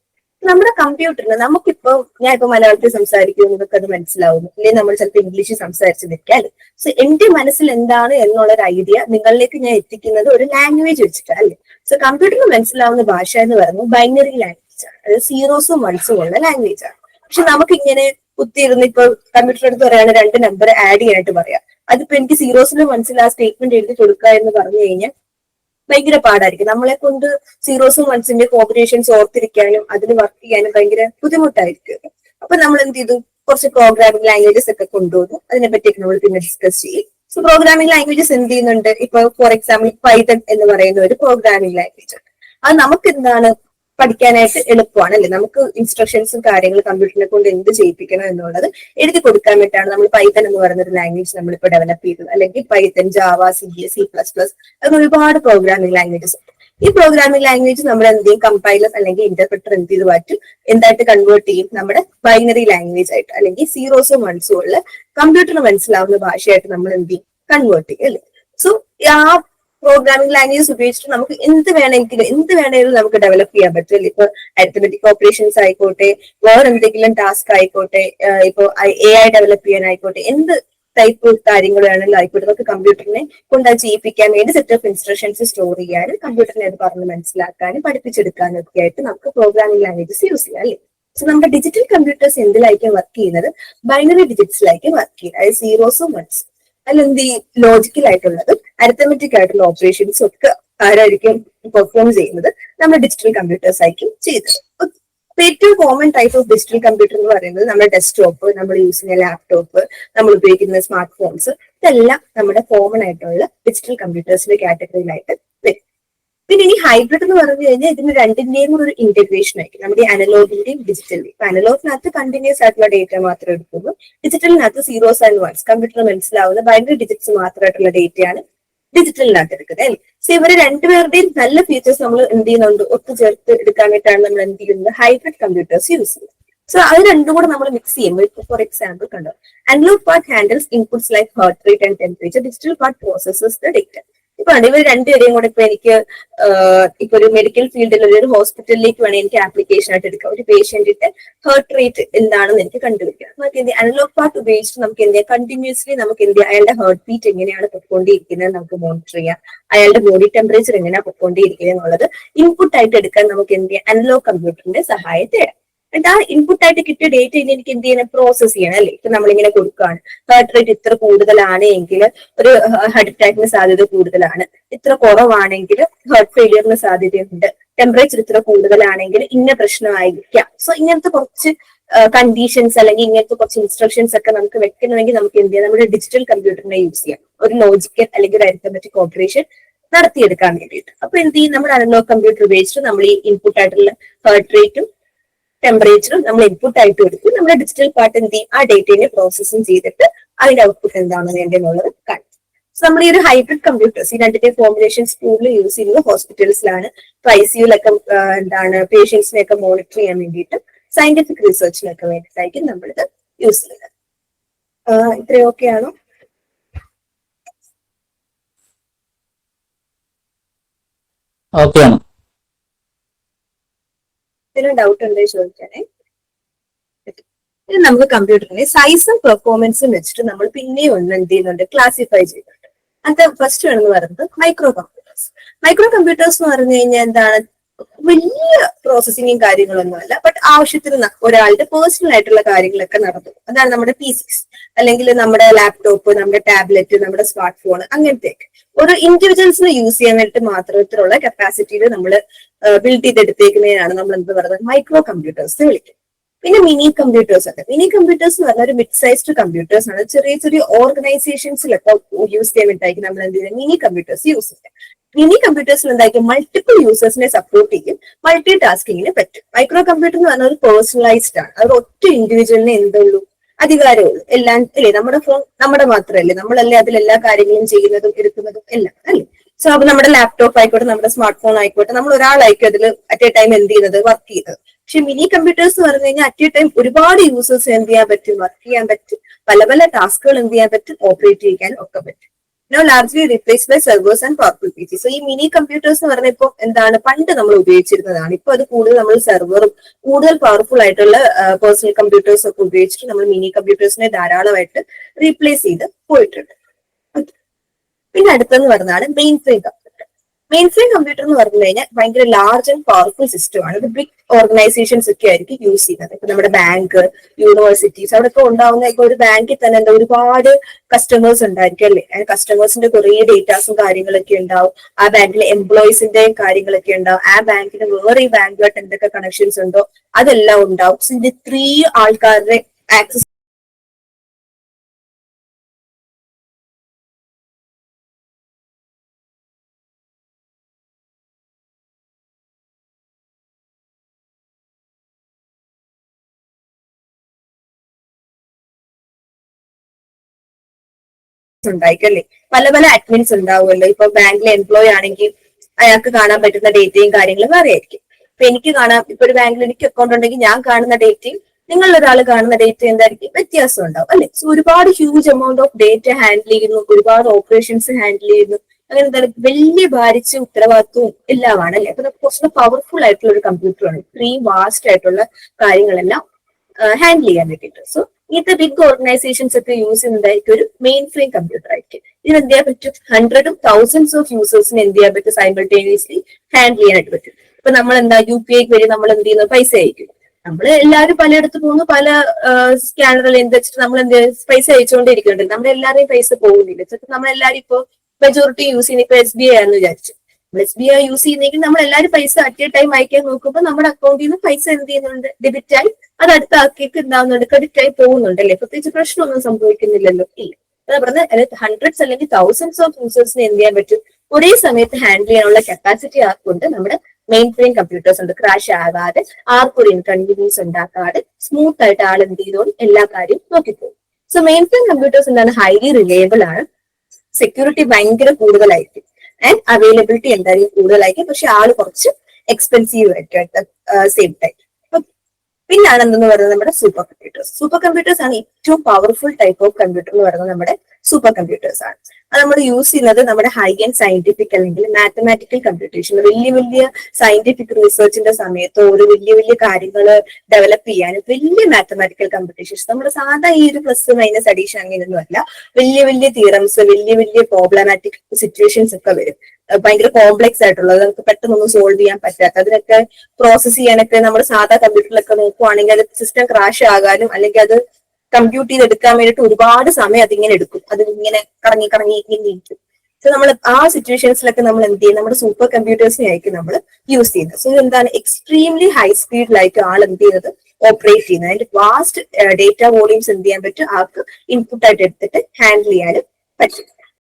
നമ്മുടെ കമ്പ്യൂട്ടറിന് നമുക്കിപ്പോ ഞാൻ ഇപ്പൊ മലയാളത്തിൽ സംസാരിക്കും നിങ്ങൾക്ക് അത് മനസ്സിലാവുന്നു. അല്ലെങ്കിൽ നമ്മൾ ചിലപ്പോൾ ഇംഗ്ലീഷ് സംസാരിച്ച് നിൽക്കാം സോ എന്റെ മനസ്സിൽ എന്താണ് എന്നുള്ള ഒരു ഐഡിയ നിങ്ങളിലേക്ക് ഞാൻ എത്തിക്കുന്നത് ഒരു ലാംഗ്വേജ് വെച്ചിട്ട് അല്ലേ? സോ കമ്പ്യൂട്ടറിന് മനസ്സിലാവുന്ന ഭാഷ എന്ന് പറയുന്നത് ബൈനറി ലാംഗ്വേജ് ആണ്. അതായത് സീറോസും വൺസും ഉള്ള ലാംഗ്വേജ് ആണ്. പക്ഷെ നമുക്ക് ഇങ്ങനെ കുത്തിയിരുന്ന് ഇപ്പൊ കമ്പ്യൂട്ടർ എടുത്ത് പറയാണ് രണ്ട് നമ്പർ ആഡ് ചെയ്യാനായിട്ട് പറയാം. അതിപ്പോ എനിക്ക് സീറോസിലും വൺസിൽ ആ സ്റ്റേറ്റ്മെന്റ് എഴുതി കൊടുക്കുക എന്ന് പറഞ്ഞു കഴിഞ്ഞാൽ ഭയങ്കര പാടായിരിക്കും. നമ്മളെ കൊണ്ട് സീറോസും വൺസിന്റെ കോമ്പിനേഷൻസ് ഓർത്തിരിക്കാനും അതിന് വർക്ക് ചെയ്യാനും ഭയങ്കര ബുദ്ധിമുട്ടായിരിക്കും. അപ്പൊ നമ്മൾ എന്ത് ചെയ്തു? കുറച്ച് പ്രോഗ്രാമിംഗ് ലാംഗ്വേജസ് ഒക്കെ കൊണ്ടുവന്നു. അതിനെ പറ്റിയൊക്കെ നമ്മൾ പിന്നെ ഡിസ്കസ് ചെയ്യും. സോ പ്രോഗ്രാമിംഗ് ലാംഗ്വേജസ് എന്ത് ചെയ്യുന്നുണ്ട്? ഇപ്പൊ ഫോർ എക്സാമ്പിൾ പൈതൺ എന്ന് പറയുന്ന ഒരു പ്രോഗ്രാമിംഗ് ലാംഗ്വേജ് അത് നമുക്ക് എന്താണ് പഠിക്കാനായിട്ട് എളുപ്പമാണ് അല്ലെ? നമുക്ക് ഇൻസ്ട്രക്ഷൻസും കാര്യങ്ങളും കമ്പ്യൂട്ടറിനെ കൊണ്ട് എന്ത് ചെയ്യിപ്പിക്കണം എന്നുള്ളത് എഴുതി കൊടുക്കാൻ വേണ്ടിയിട്ടാണ് നമ്മൾ പൈത്തൻ എന്ന് പറയുന്ന ഒരു ലാംഗ്വേജ് നമ്മളിപ്പോൾ ഡെവലപ്പ് ചെയ്തത്. അല്ലെങ്കിൽ Python Java C C plus plus അങ്ങനെ ഒരുപാട് പ്രോഗ്രാമിംഗ് ലാംഗ്വേജസ് ഈ പ്രോഗ്രാമിംഗ് ലാംഗ്വേജ് നമ്മൾ എന്ത് ചെയ്യും? കമ്പൈലർ അല്ലെങ്കിൽ ഇന്റർപ്രറ്റർ എന്ത് ചെയ്ത് മാറ്റും? എന്തായിട്ട് കൺവേർട്ട് ചെയ്യും? നമ്മുടെ ബൈനറി ലാംഗ്വേജ് ആയിട്ട് അല്ലെങ്കിൽ സീറോസും വൺസും ഉള്ള കമ്പ്യൂട്ടറിന് മനസ്സിലാവുന്ന ഭാഷയായിട്ട് നമ്മൾ എന്ത് ചെയ്യും? കൺവേർട്ട് ചെയ്യും അല്ലേ? സോ ആ പ്രോഗ്രാമിംഗ് ലാംഗ്വേജസ് ഉപയോഗിച്ചിട്ട് നമുക്ക് എന്ത് വേണമെങ്കിലും എന്ത് വേണമെങ്കിലും നമുക്ക് ഡെവലപ്പ് ചെയ്യാൻ പറ്റും. ഇപ്പൊ അരിത്തമെറ്റിക് ഓപ്പറേഷൻസ് ആയിക്കോട്ടെ വേറെ എന്തെങ്കിലും ടാസ്ക് ആയിക്കോട്ടെ ഇപ്പോ എ ഐ ഡെവലപ്പ് ചെയ്യാനായിക്കോട്ടെ എന്ത് ടൈപ്പ് കാര്യങ്ങൾ വേണമെങ്കിലും ആയിക്കോട്ടെ. നമുക്ക് കമ്പ്യൂട്ടറിനെ കൊണ്ട് ചെയ്യിപ്പിക്കാൻ വേണ്ടി സെറ്റ് ഓഫ് ഇൻസ്ട്രക്ഷൻസ് സ്റ്റോർ ചെയ്യാനും കമ്പ്യൂട്ടറിനെ അത് പറഞ്ഞ് മനസ്സിലാക്കാനും പഠിപ്പിച്ചെടുക്കാനും ഒക്കെ ആയിട്ട് നമുക്ക് പ്രോഗ്രാമിംഗ് ലാംഗ്വേജസ് യൂസ് ചെയ്യാം അല്ലേ? സോ നമ്മുടെ ഡിജിറ്റൽ കമ്പ്യൂട്ടേഴ്സ് എന്തിലായിരിക്കും വർക്ക് ചെയ്യുന്നത്? ബൈനറി ഡിജിറ്റ്സിലായിരിക്കും വർക്ക് ചെയ്യുന്നത്. അതായത് സീറോസും വൺസും അതിലെന്ത് ഈ ലോജിക്കൽ ആയിട്ടുള്ളതും അരിത്തമെറ്റിക് ആയിട്ടുള്ള ഓപ്പറേഷൻസ് ഒക്കെ ആരായിരിക്കും പെർഫോം ചെയ്യുന്നത് നമ്മൾ ഡിജിറ്റൽ കമ്പ്യൂട്ടേഴ്സ് ആയിരിക്കും ചെയ്തത് ഏറ്റവും common type of digital computer എന്ന് പറയുന്നത് നമ്മുടെ ഡെസ്ക്ടോപ്പ് നമ്മൾ യൂസ് ചെയ്യുന്ന ലാപ്ടോപ്പ് നമ്മൾ ഉപയോഗിക്കുന്ന സ്മാർട്ട് ഫോൺസ് ഇതെല്ലാം നമ്മുടെ കോമൺ ആയിട്ടുള്ള ഡിജിറ്റൽ കമ്പ്യൂട്ടേഴ്സിന്റെ കാറ്റഗറിയിലായിട്ട് പിന്നെ ഇനി ഹൈബ്രിഡ് എന്ന് പറഞ്ഞു കഴിഞ്ഞാൽ ഇതിന് രണ്ടിന്റെയും കൂടെ ഒരു ഇന്റഗ്രേഷൻ ആയിരിക്കും. നമ്മുടെ അനലോഗിന്റെയും ഡിജിറ്റലിന്റെയും ഇപ്പൊ അനലോഗിനകത്ത് കണ്ടിന്യൂസ് ആയിട്ടുള്ള ഡേറ്റ മാത്രം എടുക്കുന്നു ഡിജിറ്റലിനകത്ത് സീറോസ് ആൻഡ് വൺസ് കമ്പ്യൂട്ടർ മനസ്സിലാവുന്ന ബൈനറി ഡിജിറ്റ്സ് മാത്രമായിട്ടുള്ള ഡേറ്റയാണ് ഡിജിറ്റലിനകത്ത് എടുക്കുന്നത് അല്ലേ? സോ ഇവരെ രണ്ടുപേരുടെയും നല്ല ഫീച്ചേഴ്സ് നമ്മൾ എന്ത് ചെയ്യുന്നുണ്ട്? ഒത്തുചേർത്ത് വേണ്ടിയാണ് നമ്മൾ എന്ത് ചെയ്യുന്നത്? ഹൈബ്രിഡ് കമ്പ്യൂട്ടേഴ്സ് യൂസ് ചെയ്യുന്നത്. സോ അത് രണ്ടും കൂടെ നമ്മൾ മിക്സ് ചെയ്യുമ്പോൾ ഇപ്പൊ ഫോർ എക്സാമ്പിൾ കണ്ടോ analog part handles inputs like heart rate and temperature digital part processes the data ഇപ്പൊ ഇവർ രണ്ടുപേരെയും കൂടെ ഇപ്പൊ എനിക്ക് ഇപ്പൊ ഒരു മെഡിക്കൽ ഫീൽഡിൽ ഒരു ഹോസ്പിറ്റലിലേക്ക് വേണമെങ്കിൽ എനിക്ക് ആപ്ലിക്കേഷൻ ആയിട്ട് എടുക്കാം. ഒരു പേഷ്യന്റിന്റെ ഹേർട്ട് റേറ്റ് എന്താണെന്ന് എനിക്ക് കണ്ടുപിടിക്കാം. നമുക്ക് എന്ത് അനലോഗ് പാർട്ട് ഉപയോഗിച്ച് നമുക്ക് എന്ത് ചെയ്യാം? കണ്ടിന്യൂസ്ലി നമുക്ക് എന്ത് ചെയ്യാം? അയാളുടെ ഹേർട്ട് ബീറ്റ് എങ്ങനെയാണ് പൊക്കോണ്ടിരിക്കുന്നത് നമുക്ക് മോണിറ്റർ ചെയ്യാം. അയാളുടെ ബോഡി ടെമ്പറേച്ചർ എങ്ങനെയാണ് പൊക്കോണ്ടിരിക്കുന്നത് എന്നുള്ളത് ഇൻപുട്ട് ആയിട്ട് എടുക്കാൻ നമുക്ക് എന്ത് ചെയ്യാം? അനലോഗ് കമ്പ്യൂട്ടറിന്റെ സഹായം തേടാം എന്നിട്ട് ആ ഇൻപുട്ട് ആയിട്ട് കിട്ടിയ ഡേറ്റ് ഇനി എനിക്ക് എന്ത് ചെയ്യണം? പ്രോസസ് ചെയ്യണം അല്ലേ? ഇപ്പൊ നമ്മളിങ്ങനെ കൊടുക്കുകയാണ് ഹാർട്ട് റേറ്റ് ഇത്ര കൂടുതലാണ് എങ്കിൽ ഒരു ഹാർട്ട് അറ്റാക്കിന് സാധ്യത കൂടുതലാണ്. ഇത്ര കുറവാണെങ്കിൽ ഹാർട്ട് ഫെയിലിയറിന് സാധ്യതയുണ്ട്. ടെമ്പറേച്ചർ ഇത്ര കൂടുതലാണെങ്കിൽ ഇന്ന പ്രശ്നമായിരിക്കാം. സോ ഇങ്ങനത്തെ കുറച്ച് കണ്ടീഷൻസ് അല്ലെങ്കിൽ ഇങ്ങനത്തെ കുറച്ച് ഇൻസ്ട്രക്ഷൻസ് ഒക്കെ നമുക്ക് വെക്കണമെങ്കിൽ നമുക്ക് എന്ത് ചെയ്യാം നമ്മുടെ ഡിജിറ്റൽ കമ്പ്യൂട്ടറിനെ യൂസ് ചെയ്യാം. ഒരു ലോജിക്കൽ അല്ലെങ്കിൽ ഒരു അരിത്തമെറ്റിക് ഓപ്പറേഷൻ നടത്തിയെടുക്കാൻ വേണ്ടിയിട്ട്. അപ്പൊ എന്ത് ചെയ്യും? നമ്മുടെ അനലോഗ് കമ്പ്യൂട്ടർ ഉപയോഗിച്ചിട്ട് നമ്മൾ ഈ ഇൻപുട്ട് ആയിട്ടുള്ള ഹാർട്ട് റേറ്റും ടെമ്പറേച്ചറും നമ്മൾ ഇൻപുട്ട് ആയിട്ട് കൊടുത്ത് നമ്മുടെ ഡിജിറ്റൽ പാർട്ട് എന്ത് ചെയ്യും? ആ ഡേറ്റയെ പ്രോസസ്സിംഗ് ചെയ്തിട്ട് അതിന്റെ ഔട്ട്പുട്ട് എന്താണ് വേണ്ടതെന്നുള്ളത് കാണിക്കും സോ നമ്മൾ ഈ ഒരു ഹൈബ്രിഡ് കമ്പ്യൂട്ടേഴ്സ് ഈ രണ്ടിന്റെ കോമ്പിനേഷൻ സ്കൂളിൽ യൂസ് ചെയ്യുന്നത് ഹോസ്പിറ്റൽസിലാണ് ഐ സിയുലൊക്കെ എന്താണ് പേഷ്യൻസിനെയൊക്കെ മോണിറ്റർ ചെയ്യാൻ വേണ്ടിയിട്ട് സയന്റിഫിക് റിസർച്ചിനൊക്കെ വേണ്ടിയിട്ടായിരിക്കും നമ്മളിത് യൂസ് ചെയ്യുന്നത്. ആഹ് ഇത്രയും ഓക്കെ ആണോ? ഓക്കെയാണ് എന്തെങ്കിലും ഡൗട്ട് ഉണ്ടെങ്കിൽ ചോദിക്കാനേ ഇനി നമുക്ക് കമ്പ്യൂട്ടറിനെ സൈസും പെർഫോമൻസും വെച്ചിട്ട് നമ്മൾ പിന്നെയും ഒന്ന് എന്ത് ചെയ്യുന്നുണ്ട്? ക്ലാസിഫൈ ചെയ്യുന്നുണ്ട്. അത് ഫസ്റ്റ് വേണമെന്ന് പറയുന്നത് മൈക്രോ കമ്പ്യൂട്ടേഴ്സ് മൈക്രോ കമ്പ്യൂട്ടേഴ്സ് എന്ന് പറഞ്ഞു കഴിഞ്ഞാൽ എന്താണ്? വലിയ പ്രോസസ്സിങ്ങും കാര്യങ്ങളൊന്നും അല്ല. ബട്ട് ആവശ്യത്തിന് ഒരാളുടെ പേഴ്സണൽ ആയിട്ടുള്ള കാര്യങ്ങളൊക്കെ നടന്നു. അതാണ് നമ്മുടെ പി സിക്സ് അല്ലെങ്കിൽ നമ്മുടെ ലാപ്ടോപ്പ് നമ്മുടെ ടാബ്ലറ്റ് നമ്മുടെ സ്മാർട്ട് ഫോൺ അങ്ങനത്തെ ഒരു ഇൻഡിവിജ്വൽസിന് യൂസ് ചെയ്യാൻ വേണ്ടിയിട്ട് മാത്രത്തിലുള്ള കപ്പാസിറ്റിയിൽ നമ്മൾ ബിൽഡ് ചെയ്തെടുത്തേക്കുന്നതിനാണ് നമ്മൾ എന്ത് പറയുന്നത്? മൈക്രോ കമ്പ്യൂട്ടേഴ്സ് എന്ന് വിളിക്കുന്നത് പിന്നെ മിനി കമ്പ്യൂട്ടേഴ്സ് ഉണ്ട് മിനി കമ്പ്യൂട്ടേഴ്സ് എന്ന് പറഞ്ഞാൽ ഒരു മിഡ് സൈസ്ഡ് കമ്പ്യൂട്ടേഴ്സ് ആണ്. ചെറിയ ചെറിയ ഓർഗനൈസേഷൻസിലൊക്കെ യൂസ് ചെയ്യാൻ വേണ്ടിയിട്ടായിരിക്കും നമ്മൾ എന്ത് ചെയ്യുന്നത്? മിനി കമ്പ്യൂട്ടേഴ്സ് യൂസ് ചെയ്യുന്നത് മിനി കമ്പ്യൂട്ടേഴ്സിൽ എന്തായിരിക്കും മൾട്ടിപ്പിൾ യൂസേഴ്സിനെ സപ്പോർട്ട് ചെയ്യും മൾട്ടി ടാസ്കിങ്ങിന് പറ്റും. മൈക്രോ കമ്പ്യൂട്ടർ എന്ന് പറഞ്ഞാൽ ഒരു പേഴ്സണലൈസ്ഡ് ആണ്. അത് ഒറ്റ ഇൻഡിവിജ്വലിനെ എന്തുള്ളൂ അധികാരമുള്ളൂ എല്ലാം അല്ലേ? നമ്മുടെ ഫോൺ നമ്മുടെ മാത്രമല്ലേ? നമ്മളല്ലേ അതിൽ എല്ലാ കാര്യങ്ങളും ചെയ്യുന്നതും എടുക്കുന്നതും എല്ലാം അല്ലേ? സോ അപ്പൊ നമ്മുടെ ലാപ്ടോപ്പ് ആയിക്കോട്ടെ നമ്മുടെ സ്മാർട്ട് ഫോൺ ആയിക്കോട്ടെ നമ്മൾ ഒരാളായിരിക്കും അതിൽ അറ്റ് എ ടൈം എന്ത് ചെയ്യുന്നത്? വർക്ക് ചെയ്യുന്നത്. പക്ഷെ മിനി കമ്പ്യൂട്ടേഴ്സ് എന്ന് പറഞ്ഞു കഴിഞ്ഞാൽ അറ്റ് എ ടൈം ഒരുപാട് യൂസേഴ്സ് എന്ത് ചെയ്യാൻ പറ്റും? വർക്ക് ചെയ്യാൻ പറ്റും. പല പല ടാസ്കുകൾ എന്ത് ചെയ്യാൻ പറ്റും? ഓപ്പറേറ്റ് ചെയ്യാൻ ഒക്കെ പറ്റും. Now largely replace by servers and powerful P C so ഈ മിനി കമ്പ്യൂട്ടേഴ്സ് എന്ന് പറഞ്ഞാൽ ഇപ്പൊ എന്താണ്? പണ്ട് നമ്മൾ ഉപയോഗിച്ചിരുന്നതാണ്. ഇപ്പൊ അത് കൂടുതൽ നമ്മൾ സെർവറും കൂടുതൽ പവർഫുൾ ആയിട്ടുള്ള പേഴ്സണൽ കമ്പ്യൂട്ടേഴ്സ് ഒക്കെ ഉപയോഗിച്ചിട്ട് നമ്മൾ മിനി കമ്പ്യൂട്ടേഴ്സിനെ ധാരാളമായിട്ട് റീപ്ലേസ് ചെയ്ത് പോയിട്ടുണ്ട്. പിന്നെ അടുത്തെന്ന് പറഞ്ഞാൽ mainframe mainframe computer എന്ന് പറഞ്ഞു കഴിഞ്ഞാൽ ഭയങ്കര ലാർജ് ആൻഡ് പവർഫുൾ സിസ്റ്റം ആണ്. ഇത് ബിഗ് ഓർഗനൈസേഷൻസ് ഒക്കെ ആയിരിക്കും യൂസ് ചെയ്യുന്നത്. ഇപ്പൊ നമ്മുടെ ബാങ്ക് യൂണിവേഴ്സിറ്റീസ് അവിടെ ഒക്കെ ഉണ്ടാവുന്ന ഇപ്പൊ ഒരു ബാങ്കിൽ തന്നെ എന്താ ഒരുപാട് കസ്റ്റമേഴ്സ് ഉണ്ടായിരിക്കും അല്ലേ? കസ്റ്റമേഴ്സിന്റെ കുറെ ഡേറ്റാസും കാര്യങ്ങളൊക്കെ ഉണ്ടാവും. ആ ബാങ്കിലെ എംപ്ലോയീസിന്റെയും കാര്യങ്ങളൊക്കെ ഉണ്ടാവും. ആ ബാങ്കിന് വേറെ ഈ ബാങ്കുമായിട്ട് എന്തൊക്കെ കണക്ഷൻസ് ഉണ്ടോ? അതെല്ലാം ഉണ്ടാവും. ഇതിന്റെ ത്രീ ആൾക്കാരുടെ ആക്സസ് ഉണ്ടായിരിക്കും പല പല അഡ്മിൻസ് ഉണ്ടാവുമല്ലോ. ഇപ്പൊ ബാങ്കിലെ എംപ്ലോയി ആണെങ്കിൽ അയാൾക്ക് കാണാൻ പറ്റുന്ന ഡേറ്റയും കാര്യങ്ങളും വേറെ ആയിരിക്കും ഇപ്പൊ എനിക്ക് കാണാം. ഇപ്പൊ ഒരു ബാങ്കിൽ എനിക്ക് അക്കൗണ്ട് ഉണ്ടെങ്കിൽ ഞാൻ കാണുന്ന ഡേറ്റയും നിങ്ങളിൽ ഒരാൾ കാണുന്ന ഡേറ്റ എന്തായിരിക്കും? വ്യത്യാസം ഉണ്ടാവും അല്ലെ? സോ ഒരുപാട് huge amount of data handle ചെയ്യുന്നു. ഒരുപാട് ഓപ്പറേഷൻസ് ഹാൻഡിൽ ചെയ്യുന്നു. അങ്ങനെ എന്താണ്? വലിയ ഭാരിച്ച ഉത്തരവാദിത്വവും എല്ലാമാണ് അല്ലെ? അപ്പൊ കുറച്ചുകൂടെ പവർഫുൾ ആയിട്ടുള്ള ഒരു കമ്പ്യൂട്ടറാണ് ഇത്രയും വാസ്റ്റ് ആയിട്ടുള്ള കാര്യങ്ങളെല്ലാം ഹാൻഡിൽ ചെയ്യാൻ വേണ്ടിയിട്ട്. സോ ഇങ്ങനത്തെ ബിഗ് ഓർഗനൈസേഷൻസ് ഒക്കെ യൂസ് ചെയ്യുന്നതായിരിക്കും ഒരു മെയിൻ ഫ്രെയിം കമ്പ്യൂട്ടർ ആയിരിക്കും. ഇതിന് എന്ത് ചെയ്യാൻ പറ്റും? ഹൺഡ്രഡും തൗസൻഡ്സ് ഓഫ് യൂസേഴ്സിന് എന്ത് ചെയ്യാൻ പറ്റും? സൈമൾട്ടേനിയസ്ലി ഹാൻഡിൽ ചെയ്യാനായിട്ട് പറ്റും. ഇപ്പൊ നമ്മൾ എന്താ യു പി ഐക്ക് വഴി നമ്മൾ എന്ത് ചെയ്യുന്നു? പൈസ അയക്കും. നമ്മൾ എല്ലാവരും പലയിടത്ത് പോകുന്നു പല സ്കാനറിൽ എന്ത് വെച്ചിട്ട് നമ്മൾ എന്ത് പൈസ അയച്ചുകൊണ്ടിരിക്കുന്നുണ്ട്. നമ്മൾ എല്ലാവരെയും പൈസ പോകുന്നില്ല. ചിലപ്പോൾ നമ്മൾ എല്ലാവരും ഇപ്പോൾ മെജോറിറ്റി യൂസ് ചെയ്യുന്ന ഇപ്പൊ എസ് ബി ഐ ആണെന്ന് വിചാരിച്ചു. എസ് ബി ഐ യൂസ് ചെയ്യുന്നെങ്കിൽ നമ്മൾ എല്ലാവരും പൈസ അറ്റ് എ ടൈം അയക്കാൻ നോക്കുമ്പോൾ നമ്മുടെ അക്കൗണ്ടിൽ നിന്ന് പൈസ എന്ത് ചെയ്യുന്നുണ്ട്? ഡെബിറ്റ് ആയി അത് അടുത്ത ആക്കിയിട്ട് എന്താവുന്നുണ്ട് ക്രെഡിറ്റ് ആയി പോകുന്നുണ്ട് അല്ലേ പ്രത്യേകിച്ച് പ്രശ്നമൊന്നും സംഭവിക്കുന്നില്ലല്ലോ. ഇല്ല. അതാ പറഞ്ഞത് ഹൺഡ്രഡ്സ് അല്ലെങ്കിൽ തൗസൻഡ്സ് ഓഫ് യൂസേഴ്സിന് എന്ത് ചെയ്യാൻ പറ്റും? ഒരേ സമയത്ത് ഹാൻഡിൽ ചെയ്യാനുള്ള കപ്പാസിറ്റി ആർക്കുണ്ട്? നമ്മുടെ മെയിൻ ഫ്രെയിം കമ്പ്യൂട്ടേഴ്സ് ഉണ്ട്. ക്രാഷ് ആകാതെ ആർക്കൊരു ഇൻകൺവീനിയൻസ് ഉണ്ടാക്കാതെ സ്മൂത്ത് ആയിട്ട് ആൾ എന്ത് ചെയ്തോളും? എല്ലാ കാര്യവും നോക്കിപ്പോകും. സോ മെയിൻ ഫ്രെയിം കമ്പ്യൂട്ടേഴ്സ് എന്താണ്? ഹൈലി റിലയബിൾ ആണ്. സെക്യൂരിറ്റി ഭയങ്കര കൂടുതലായിരിക്കും. ആൻഡ് അവൈലബിലിറ്റി എന്തായാലും കൂടുതലായിരിക്കും. പക്ഷെ ആൾ കുറച്ച് എക്സ്പെൻസീവ് അറ്റ് സെയിം ടൈം പിന്നാണ് എന്തെന്ന് പറയുന്നത് നമ്മുടെ സൂപ്പർ കമ്പ്യൂട്ടേഴ്സ് സൂപ്പർ കമ്പ്യൂട്ടേഴ്സ് ആണ് ഏറ്റവും പവർഫുൾ ടൈപ്പ് ഓഫ് കമ്പ്യൂട്ടർ എന്ന് പറയുന്നത് നമ്മുടെ സൂപ്പർ കമ്പ്യൂട്ടേഴ്സ് ആണ്. അത് നമ്മൾ യൂസ് ചെയ്യുന്നത് നമ്മുടെ ഹൈ ആൻഡ് സയന്റിഫിക് അല്ലെങ്കിൽ മാത്തമാറ്റിക്കൽ കമ്പ്യൂട്ടേഷൻ വലിയ വലിയ സയന്റിഫിക് റിസർച്ചിന്റെ സമയത്ത് ഒരു വലിയ വലിയ കാര്യങ്ങൾ ഡെവലപ്പ് ചെയ്യാനും വലിയ മാത്തമാറ്റിക്കൽ കമ്പ്യൂട്ടേഷൻസ് നമ്മുടെ സാധാ ഈ ഒരു പ്ലസ് മൈനസ് അഡീഷൻ അങ്ങനെയൊന്നും അല്ല വലിയ വലിയ തിയറംസ് വലിയ വലിയ പ്രോബ്ലമാറ്റിക് സിറ്റുവേഷൻസ് ഒക്കെ വരും. ഭയങ്കര കോംപ്ലക്സ് ആയിട്ടുള്ളത്. നമുക്ക് പെട്ടെന്നൊന്നും സോൾവ് ചെയ്യാൻ പറ്റാത്ത. അതിനൊക്കെ പ്രോസസ്സ് ചെയ്യാനൊക്കെ നമ്മൾ സാധാ കമ്പ്യൂട്ടറിലൊക്കെ നോക്കുവാണെങ്കിൽ അത് സിസ്റ്റം ക്രാഷ് ആകാനും അല്ലെങ്കിൽ അത് കമ്പ്യൂട്ട് ചെയ്തെടുക്കാൻ വേണ്ടിയിട്ട് ഒരുപാട് സമയം അതിങ്ങനെ എടുക്കും. അത് ഇങ്ങനെ കറങ്ങി കറങ്ങി ഇങ്ങനെ ഇരിക്കും സോ നമ്മൾ ആ സിറ്റുവേഷൻസിലൊക്കെ നമ്മൾ എന്ത് ചെയ്യും? നമ്മുടെ സൂപ്പർ കമ്പ്യൂട്ടേഴ്സിനെ ആയിരിക്കും നമ്മൾ യൂസ് ചെയ്യുന്നത്. സോ എന്താണ് എക്സ്ട്രീംലി ഹൈ സ്പീഡിലായിരിക്കും ആൾ എന്ത് ചെയ്യുന്നത്? ഓപ്പറേറ്റ് ചെയ്യുന്നത്. അതിന്റെ വാസ്റ്റ് ഡേറ്റ വോളിയൂംസ് എന്ത് ചെയ്യാൻ പറ്റും? ആൾക്ക് ഇൻപുട്ടായിട്ട് എടുത്തിട്ട് ഹാൻഡിൽ ചെയ്യാനും പറ്റും.